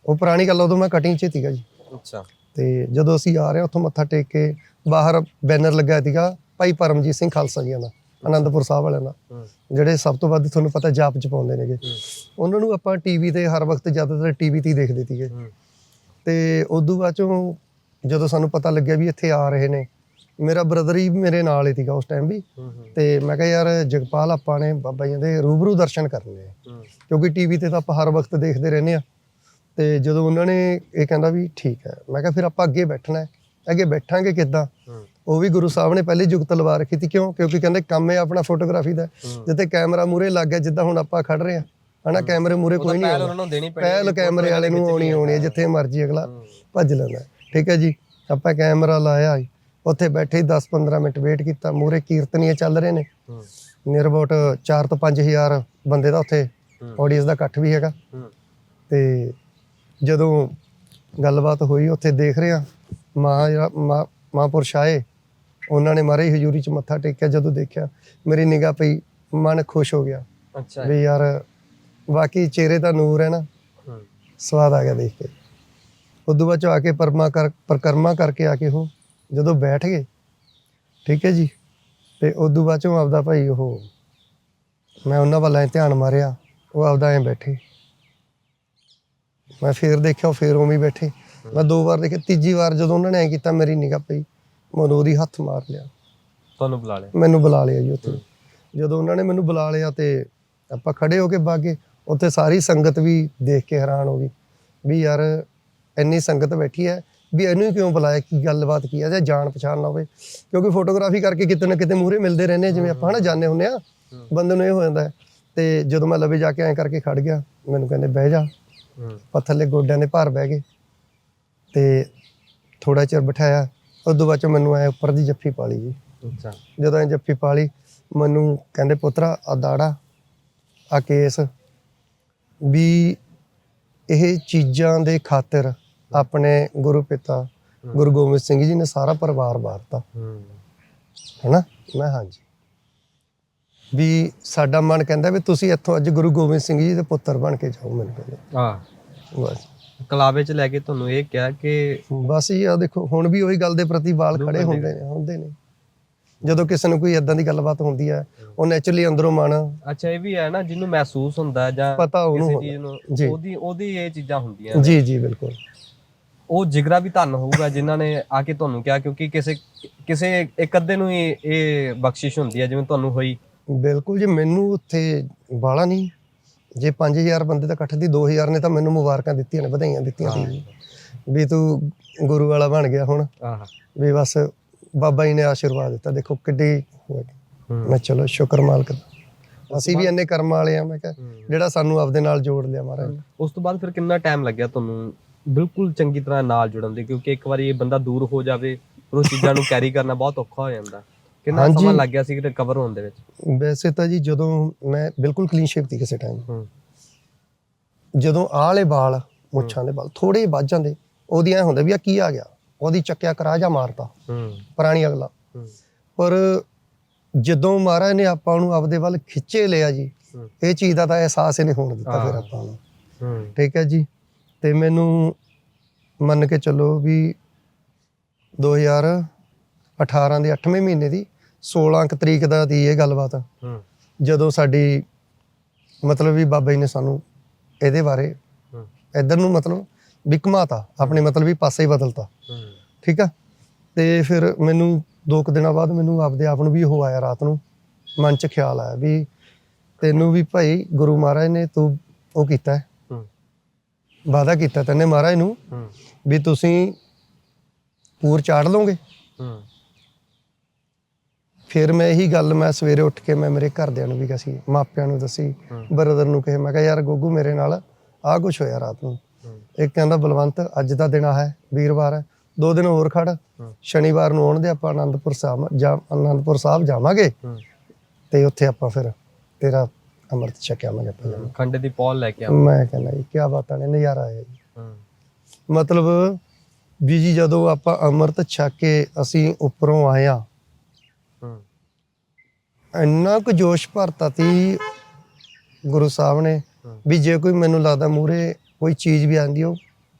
ਉਹ ਪੁਰਾਣੀ ਗੱਲ ਉਦੋਂ ਮੈਂ ਕਟਿੰਗ 'ਚ ਸੀਗਾ ਜੀ। ਅੱਛਾ। ਤੇ ਜਦੋਂ ਅਸੀਂ ਆ ਰਹੇ ਹਾਂ ਉੱਥੋਂ ਮੱਥਾ ਟੇਕ ਕੇ ਬਾਹਰ ਬੈਨਰ ਲੱਗਾ ਸੀਗਾ ਭਾਈ ਪਰਮਜੀਤ ਸਿੰਘ ਖਾਲਸਾ ਜੀ ਦਾ ਆਨੰਦਪੁਰ ਸਾਹਿਬ ਵਾਲਿਆਂ ਦਾ ਜਿਹੜੇ ਸਭ ਤੋਂ ਵੱਧ ਤੁਹਾਨੂੰ ਪਤਾ ਜਾਪ ਚ ਪਾਉਂਦੇ ਨੇਗੇ। ਉਹਨਾਂ ਨੂੰ ਆਪਾਂ ਟੀਵੀ ਤੇ ਹਰ ਵਕਤ ਜ਼ਿਆਦਾਤਰ ਟੀਵੀ ਤੇ ਹੀ ਦੇਖਦੇ ਸੀਗੇ। ਤੇ ਉਦੋਂ ਬਾਅਦ ਚੋਂ ਜਦੋਂ ਸਾਨੂੰ ਪਤਾ ਲੱਗਿਆ ਵੀ ਇੱਥੇ ਆ ਰਹੇ ਨੇ ਮੇਰਾ ਬ੍ਰਦਰ ਹੀ ਮੇਰੇ ਨਾਲ ਹੀ ਸੀਗਾ ਉਸ ਟਾਈਮ ਵੀ। ਤੇ ਮੈਂ ਕਿਹਾ ਯਾਰ ਜਗਪਾਲ ਆਪਾਂ ਨੇ ਬਾਬਾ ਜੀ ਦੇ ਰੂਬਰੂ ਦਰਸ਼ਨ ਕਰਨੇ ਆ। ਕਿਉਂਕਿ ਟੀਵੀ ਤੇ ਤਾਂ ਆਪਾਂ ਹਰ ਵਕਤ ਦੇਖਦੇ ਰਹਿੰਦੇ ਆ। ਤੇ ਜਦੋਂ ਉਹਨਾਂ ਨੇ ਇਹ ਕਹਿੰਦਾ ਵੀ ਠੀਕ ਹੈ ਮੈਂ ਕਿਹਾ ਫਿਰ ਆਪਾਂ ਅੱਗੇ ਬੈਠਣਾ ਹੈ। ਅੱਗੇ ਬੈਠਾਂਗੇ ਕਿੱਦਾਂ? ਉਹ ਵੀ ਗੁਰੂ ਸਾਹਿਬ ਨੇ ਪਹਿਲੇ ਜੁਗਤ ਲਵਾ ਰੱਖੀ ਸੀ। ਕਿਉਂ? ਕਿਉਂਕਿ ਕਹਿੰਦੇ ਕੰਮ ਹੈ ਆਪਣਾ ਫੋਟੋਗ੍ਰਾਫੀ ਦਾ। ਜਿੱਥੇ ਕੈਮਰਾ ਮੂਰੇ ਲੱਗ ਗਿਆ ਜਿੱਦਾਂ ਹੁਣ ਆਪਾਂ ਖੜ ਰਹੇ ਆ। ਹਨਾ ਕੈਮਰੇ ਮੂਰੇ ਕੋਈ ਨਹੀਂ ਪਹਿਲ ਉਹਨਾਂ ਨੂੰ ਦੇਣੀ ਪੈਣੀ ਪਹਿਲ ਕੈਮਰੇ ਵਾਲੇ ਨੂੰ ਆਉਣੀ ਆਉਣੀ ਹੈ ਜਿੱਥੇ ਮਰਜ਼ੀ ਅਗਲਾ ਭੱਜ ਲੈਂਦਾ। ਠੀਕ ਹੈ ਜੀ ਆਪਾਂ ਕੈਮਰਾ ਲਾਇਆ ਉੱਥੇ ਬੈਠੇ 10-15 ਮਿੰਟ ਵੇਟ ਕੀਤਾ। ਮੂਰੇ ਕੀਰਤਨੀਏ ਚੱਲ ਰਹੇ ਨੇ। ਨੀਅਰ ਅਬਾਊਟ 4 ਤੋਂ 5000 ਬੰਦੇ ਦਾ ਉੱਥੇ। ਆਡੀਅנס ਦਾ ਇਕੱਠ ਵੀ ਹੈਗਾ। ਤੇ ਜਦੋਂ ਗੱਲਬਾਤ ਹੋਈ ਉੱਥੇ ਦੇਖ ਰਿਹਾ ਮਹਾ ਮਹਾਂਪੁਰਸ਼ ਆਏ। ਉਹਨਾਂ ਨੇ ਮਾਰੇ ਹਜ਼ੂਰੀ ਚ ਮੱਥਾ ਟੇਕਿਆ। ਜਦੋਂ ਦੇਖਿਆ ਮੇਰੀ ਨਿਗਾਹ ਪਈ ਮਨ ਖੁਸ਼ ਹੋ ਗਿਆ। ਅੱਛਾ ਵੀ ਯਾਰ ਵਾਕਈ ਚਿਹਰੇ ਦਾ ਨੂਰ ਹੈ ਨਾ। ਸਵਾਦ ਆ ਗਿਆ ਦੇਖ ਕੇ। ਉਦੋਂ ਬਾਅਦ ਚੋਂ ਆ ਕੇ ਪਰਮਾ ਕਰ ਪਰਕਰਮਾ ਕਰਕੇ ਆ ਕੇ ਉਹ ਜਦੋਂ ਬੈਠ ਗਏ ਠੀਕ ਹੈ ਜੀ ਤੇ ਉਦੋਂ ਬਾਅਦ ਚੋਂ ਆਪਦਾ ਭਾਈ ਉਹ ਮੈਂ ਉਹਨਾਂ ਵੱਲ ਐਂ ਧਿਆਨ ਮਾਰਿਆ ਉਹ ਆਪਦਾ ਐਂ ਬੈਠੇ। ਮੈਂ ਫੇਰ ਦੇਖਿਆ ਉਹ ਫੇਰ ਉਵੇਂ ਹੀ ਬੈਠੇ। ਮੈਂ ਦੋ ਵਾਰ ਦੇਖਿਆ ਤੀਜੀ ਵਾਰ ਜਦੋਂ ਉਹਨਾਂ ਨੇ ਐਂ ਕੀਤਾ ਮੇਰੀ ਨਿਗਾਹ ਪਈ ਮੈਨੂੰ ਉਹਦੀ ਹੱਥ ਮਾਰ ਲਿਆ। ਤੁਹਾਨੂੰ ਬੁਲਾ ਲਿਆ? ਮੈਨੂੰ ਬੁਲਾ ਲਿਆ ਜੀ ਉੱਥੇ। ਜਦੋਂ ਉਹਨਾਂ ਨੇ ਮੈਨੂੰ ਬੁਲਾ ਲਿਆ ਤੇ ਆਪਾਂ ਖੜੇ ਹੋ ਕੇ ਬਾਗੇ ਉੱਥੇ ਸਾਰੀ ਸੰਗਤ ਵੀ ਦੇਖ ਕੇ ਹੈਰਾਨ ਹੋ ਗਈ ਵੀ ਯਾਰ ਇੰਨੀ ਸੰਗਤ ਬੈਠੀ ਹੈ ਵੀ ਇਹਨੂੰ ਕਿਉਂ ਬੁਲਾਇਆ ਕੀ ਗੱਲਬਾਤ ਕੀ ਹੈ ਜਾਂ ਜਾਣ ਪਛਾਣ ਨਾ ਹੋਵੇ। ਕਿਉਂਕਿ ਫੋਟੋਗ੍ਰਾਫੀ ਕਰਕੇ ਕਿਤੇ ਨਾ ਕਿਤੇ ਮੂਹਰੇ ਮਿਲਦੇ ਰਹਿੰਦੇ ਜਿਵੇਂ ਆਪਾਂ ਹਨਾ ਜਾਣੇ ਹੁੰਦੇ ਆ ਬੰਦੇ ਨੂੰ ਇਹ ਹੋ ਜਾਂਦਾ। ਤੇ ਜਦੋਂ ਮੈਂ ਲਵੇ ਜਾ ਕੇ ਐਂ ਕਰਕੇ ਖੜ ਗਿਆ ਮੈਨੂੰ ਕਹਿੰਦੇ ਬਹਿ ਜਾ ਪੱਥਰਲੇ ਗੋਡਿਆਂ ਦੇ ਭਾਰ ਬਹਿ ਗਏ। ਤੇ ਥੋੜਾ ਚਿਰ ਬਿਠਾਇਆ ਉਦੋਂ ਬਾਅਦ ਚ ਮੈਨੂੰ ਐ ਉੱਪਰ ਦੀ ਜੱਫੀ ਪਾ ਲਈ ਜੀ। ਅੱਛਾ। ਜਦੋਂ ਇਹ ਜੱਫੀ ਪਾਲੀ ਮੈਨੂੰ ਕਹਿੰਦੇ ਪੁੱਤਰਾ ਆ ਦਾੜਾ ਆ ਕੇਸ ਵੀ ਇਹ ਚੀਜ਼ਾਂ ਦੇ ਖਾਤਰ ਆਪਣੇ ਗੁਰੂ ਪਿਤਾ ਗੁਰੂ ਗੋਬਿੰਦ ਸਿੰਘ ਜੀ ਨੇ ਸਾਰਾ ਪਰਿਵਾਰ ਵਾਰਤਾ। ਹੂੰ। ਹੈਨਾ? ਮੈਂ ਹਾਂਜੀ ਵੀ ਸਾਡਾ ਮਨ ਕਹਿੰਦਾ ਵੀ ਤੁਸੀਂ ਇੱਥੋਂ ਅੱਜ ਗੁਰੂ ਗੋਬਿੰਦ ਸਿੰਘ ਜੀ ਦੇ ਪੁੱਤਰ ਬਣ ਕੇ ਜਾਓ ਮੈਨੂੰ ਕਹਿੰਦੇ। ਆ ਬਸ। ਕਲਾਵੇ ਚ ਲੈ ਕੇ ਤੁਹਾਨੂੰ ਇਹ ਕਿਹਾ ਕਿ ਬਸ ਇਹ ਆ ਦੇਖੋ ਹੁਣ ਵੀ ਉਹੀ ਗੱਲ ਦੇ ਪ੍ਰਤੀ ਵਾਲ ਖੜੇ ਹੁੰਦੇ ਨੇ ਹੁੰਦੇ ਨੇ। ਜਦੋਂ ਕਿਸੇ ਨੂੰ ਕੋਈ ਇਦਾਂ ਦੀ ਗੱਲਬਾਤ ਹੁੰਦੀ ਹੈ। ਉਹ ਨੇਚਰਲੀ ਅੰਦਰੋਂ ਮਨ ਅੱਛਾ ਇਹ ਵੀ ਹੈ ਨਾ ਜਿਹਨੂੰ ਮਹਿਸੂਸ ਹੁੰਦਾ ਹੈ ਜਾਂ ਪਤਾ ਉਹਨੂੰ। ਚੀਜ਼ ਨੂੰ। ਉਹਦੀ ਉਹਦੀ ਇਹ ਚੀਜ਼ਾਂ ਹੁੰਦੀਆਂ। ਜੀ ਜੀ ਬਿਲਕੁਲ। ਉਹ ਜਿਗਰਾ ਵੀ ਧੰਨ ਹੋਊਗਾ ਜਿਨ੍ਹਾਂ ਨੇ ਆ ਕੇ ਤੁਹਾਨੂੰ ਕਿਹਾ ਕਿਉਂਕਿ ਕਿਸੇ ਕਿਸੇ ਇੱਕ ਅੱਧੇ ਨੂੰ ਹੀ ਇਹ ਬਖਸ਼ਿਸ਼ ਹੁੰਦੀ ਹੈ ਜਿਵੇਂ ਤੁਹਾਨੂੰ ਹੋਈ। ਬਿਲਕੁਲ ਜੀ ਮੈਨੂੰ ਉੱਥੇ ਬਾਲਾ ਨਹੀਂ। ਜੇ 5000 ਬੰਦੇ ਦਾ ਇਕੱਠ ਦੀ 2000 ਨੇ ਤਾਂ ਮੈਨੂੰ ਮੁਬਾਰਕਾਂ ਦਿੱਤੀਆਂ ਨੇ ਵਧਾਈਆਂ ਦਿੱਤੀਆਂ ਸੀ। ਵੀ ਤੂੰ ਗੁਰੂ ਵਾਲਾ ਬਣ ਗਿਆ ਹੁਣ। ਆਹ ਵੀ ਬਸ ਬਾਬਾ ਜੀ ਨੇ ਆਸ਼ੀਰਵਾਦ ਦਿੱਤਾ। ਦੇਖੋ ਕਿੱਡੀ ਮੈਂ ਚਲੋ ਸ਼ੁਕਰ ਮਾਲਕ ਦਾ। ਅਸੀਂ ਵੀ ਇੰਨੇ ਕਰਮਾਂ ਵਾਲੇ ਆ ਮੈਂ ਕਿਹਾ। ਜਿਹੜਾ ਸਾਨੂੰ ਆਪਦੇ ਨਾਲ ਜੋੜ ਲਿਆ ਮਹਾਰਾਜ। ਉਸ ਤੋਂ ਬਾਅਦ ਫਿਰ ਕਿੰਨਾ ਟਾਈਮ ਲੱਗਿਆ ਤੁਹਾਨੂੰ ਬਿਲਕੁਲ ਚੰਗੀ ਤਰ੍ਹਾਂ ਨਾਲ ਜੁੜਨ ਦੇ ਕਿਉਂਕਿ ਇੱਕ ਵਾਰੀ ਇਹ ਬੰਦਾ ਦੂਰ ਹੋ ਜਾਵੇ ਫਿਰ ਉਹ ਚੀਜ਼ਾਂ ਨੂੰ ਕੈਰੀ ਕਰਨਾ ਬਹੁਤ ਔਖਾ ਹੋ ਜਾਂਦਾ। ਕਿੰਨਾ ਹਾਂਜੀ। ਸਮਾਂ ਲੱਗ ਗਿਆ ਸੀ ਰਿਕਵਰ ਹੋਣ ਦੇ ਵਿੱਚ? ਵੈਸੇ ਤਾਂ ਜੀ ਜਦੋਂ ਮੈਂ ਬਿਲਕੁਲ ਕਲੀਨ ਸ਼ੇਪ ਸੀ ਕਿਸੇ ਟਾਈਮ ਹੂੰ। ਜਦੋਂ ਆਹ ਵਾਲੇ ਵਾਲ ਮੁੱਛਾਂ ਦੇ ਵਾਲ ਥੋੜੇ ਵੱਧ ਜਾਂਦੇ ਉਹਦੀ ਐ ਹੁੰਦਾ ਵੀ ਆ ਕੀ ਆ ਗਿਆ? ਉਹਦੀ ਚੱਕਿਆ ਕਰਾ ਜਾਂ ਮਾਰਤਾ? ਹੂੰ। ਪੁਰਾਣੀ ਅਗਲਾ। ਹੂੰ। ਪਰ ਜਦੋਂ ਮਹਾਰਾਜ ਨੇ ਆਪਾਂ ਨੂੰ ਆਪਦੇ ਵੱਲ ਖਿੱਚੇ ਲਿਆ ਜੀ ਹੂੰ। ਇਹ ਚੀਜ਼ ਦਾ ਤਾਂ ਅਹਿਸਾਸ ਹੀ ਨਹੀਂ ਹੋਣ ਦਿੱਤਾ ਫਿਰ ਹਾਂ। ਆਪਾਂ ਨੂੰ। ਹੂੰ। ਠੀਕ ਹੈ ਜੀ? ਤੇ ਮੈਨੂੰ ਮੰਨ ਕੇ ਚੱਲੋ ਵੀ 2018 ਦੇ 8ਵੇਂ ਮਹੀਨੇ ਦੀ 16 ਕੁ ਤਰੀਕ ਦਾ ਦੀ ਇਹ ਗੱਲਬਾਤ। ਹੂੰ। ਜਦੋਂ ਸਾਡੀ ਮਤਲਬ ਵੀ ਬਾਬਾ ਜੀ ਨੇ ਸਾਨੂੰ ਇਹਦੇ ਬਾਰੇ ਹੂੰ। ਇਧਰ ਨੂੰ ਮਤਲਬ ਵੀ ਘੁਮਾਤਾ ਆਪਣੇ ਮਤਲਬ ਵੀ ਪਾਸੇ ਹੀ ਬਦਲਤਾ। ਹੂੰ। ਠੀਕ ਆ? ਤੇ ਫਿਰ ਮੈਨੂੰ ਦੋ ਕੁ ਦਿਨਾਂ ਬਾਅਦ ਮੈਨੂੰ ਆਪਦੇ ਆਪ ਨੂੰ ਵੀ ਉਹ ਆਇਆ ਰਾਤ ਨੂੰ ਮਨ 'ਚ ਖਿਆਲ ਆਇਆ ਵੀ ਤੈਨੂੰ ਵੀ ਭਾਈ ਗੁਰੂ ਮਹਾਰਾਜ ਨੇ ਤੂੰ ਉਹ ਕੀਤਾ ਵਾਅਦਾ ਕੀਤਾ ਤੈਨੇ ਮਹਾਰਾਜ ਨੂੰ ਹੂੰ। ਵੀ ਤੁਸੀਂ ਪੂਰ ਚਾੜ ਲਓਗੇ। ਹੂੰ। ਫਿਰ ਮੈਂ ਇਹੀ ਗੱਲ ਮੈਂ ਸਵੇਰੇ ਉੱਠ ਕੇ ਮੈਂ ਮੇਰੇ ਘਰਦਿਆਂ ਨੂੰ ਵੀ ਕਹੀ ਮਾਪਿਆਂ ਨੂੰ ਦੱਸੀ। ਬਰਦਰ ਨੂੰ ਕਹੇ ਮੈਂ ਕਿਹਾ ਯਾਰ ਗੋਗੂ ਮੇਰੇ ਨਾਲ ਆਹ ਕੁਝ ਹੋਇਆ ਰਾਤ ਨੂੰ। ਇੱਕ ਕਹਿੰਦਾ ਬਲਵੰਤ ਅੱਜ ਦਾ ਦਿਨ ਆ ਹੈ ਵੀਰਵਾਰ ਹੈ। ਦੋ ਦਿਨ ਹੋਰ ਖੜ। ਸ਼ਨੀਵਾਰ ਨੂੰ ਆਉਣ ਦੇ ਆਪਾਂ ਆਨੰਦਪੁਰ ਸਾਹਿਬ ਜਾ ਆਨੰਦਪੁਰ ਸਾਹਿਬ ਜਾਵਾਂਗੇ ਤੇ ਉੱਥੇ ਆਪਾਂ ਫਿਰ ਤੇਰਾ ਅੰਮ੍ਰਿਤ ਛਕਿਆਵਾਂਗੇ ਪਹਿਲਾਂ ਖੰਡੇ ਦੀ ਪੌਲ ਲੈ ਕੇ ਆ। ਮੈਂ ਕਹਿੰਦਾ ਜੀ ਕੀ ਬਾਤਾਂ ਨੇ ਨਜ਼ਾਰਾ ਆਇਆ ਜੀ। ਹੂੰ ਮਤਲਬ ਵੀ ਜੀ ਜਦੋਂ ਆਪਾਂ ਅੰਮ੍ਰਿਤ ਛਕ ਕੇ ਅਸੀਂ ਉੱਪਰੋਂ ਆਇਆ ਹੂੰ ਇੰਨਾ ਕੁ ਜੋਸ਼ ਭਰਤਾ ਤੀ ਗੁਰੂ ਸਾਹਿਬ ਨੇ। ਵੀ ਜੇ ਕੋਈ ਮੈਨੂੰ ਲੱਗਦਾ ਮੂਰੇ ਕੋਈ ਚੀਜ਼ ਵੀ ਆਂਦੀ ਉਹ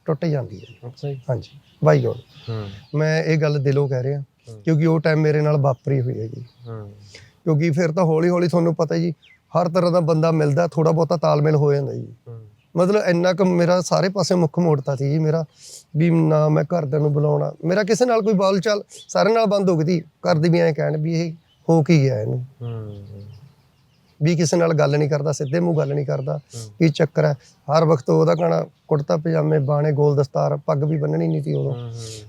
ਟੁੱਟ ਜਾਂਦੀ ਹੈ। ਅੱਛਾ ਜੀ। ਹਾਂਜੀ ਬਾਈ ਗੋਡ। ਹੂੰ ਮੈਂ ਇਹ ਗੱਲ ਦਿਲੋਂ ਕਹਿ ਰਿਹਾ ਕਿਉਂਕਿ ਉਹ ਟਾਈਮ ਮੇਰੇ ਨਾਲ ਵਾਪਰੀ ਹੋਈ ਹੈ ਜੀ। ਹੂੰ ਕਿਉਂਕਿ ਫਿਰ ਤਾਂ ਹੌਲੀ ਹੌਲੀ ਤੁਹਾਨੂੰ ਪਤਾ ਜੀ ਹਰ ਤਰ੍ਹਾਂ ਦਾ ਬੰਦਾ ਮਿਲਦਾ ਥੋੜਾ ਬਹੁਤਾ ਤਾਲਮੇਲ ਹੋ ਜਾਂਦਾ ਜੀ। ਮਤਲਬ ਇੰਨਾ ਕੁ ਮੇਰਾ ਸਾਰੇ ਪਾਸੇ ਮੁੱਖ ਮੋੜਤਾ ਸੀ ਜੀ ਮੇਰਾ ਵੀ ਨਾ ਮੈਂ ਘਰਦਿਆਂ ਨੂੰ ਬੁਲਾਉਣਾ। ਮੇਰਾ ਕਿਸੇ ਨਾਲ ਕੋਈ ਬਾਲ ਚਾਲ ਸਾਰੇ ਨਾਲ ਬੰਦ ਹੋ ਗਈ ਸੀ। ਘਰ ਦੇ ਵੀ ਐਂ ਕਹਿਣ ਵੀ ਇਹ ਹੋ ਕੀ ਗਿਆ ਇਹਨੂੰ। ਵੀ ਕਿਸੇ ਨਾਲ ਗੱਲ ਨਹੀਂ ਕਰਦਾ ਸਿੱਧੇ ਮੂੰਹ ਗੱਲ ਨਹੀਂ ਕਰਦਾ। ਕੀ ਚੱਕਰ ਹੈ? ਹਰ ਵਕਤ ਉਹਦਾ ਕਹਣਾ ਕੁੜਤਾ ਪਜਾਮੇ ਬਾਣੇ ਗੋਲ ਦਸਤਾਰ ਪੱਗ ਵੀ ਬੰਨਣੀ ਨਹੀਂ ਸੀ ਉਦੋਂ।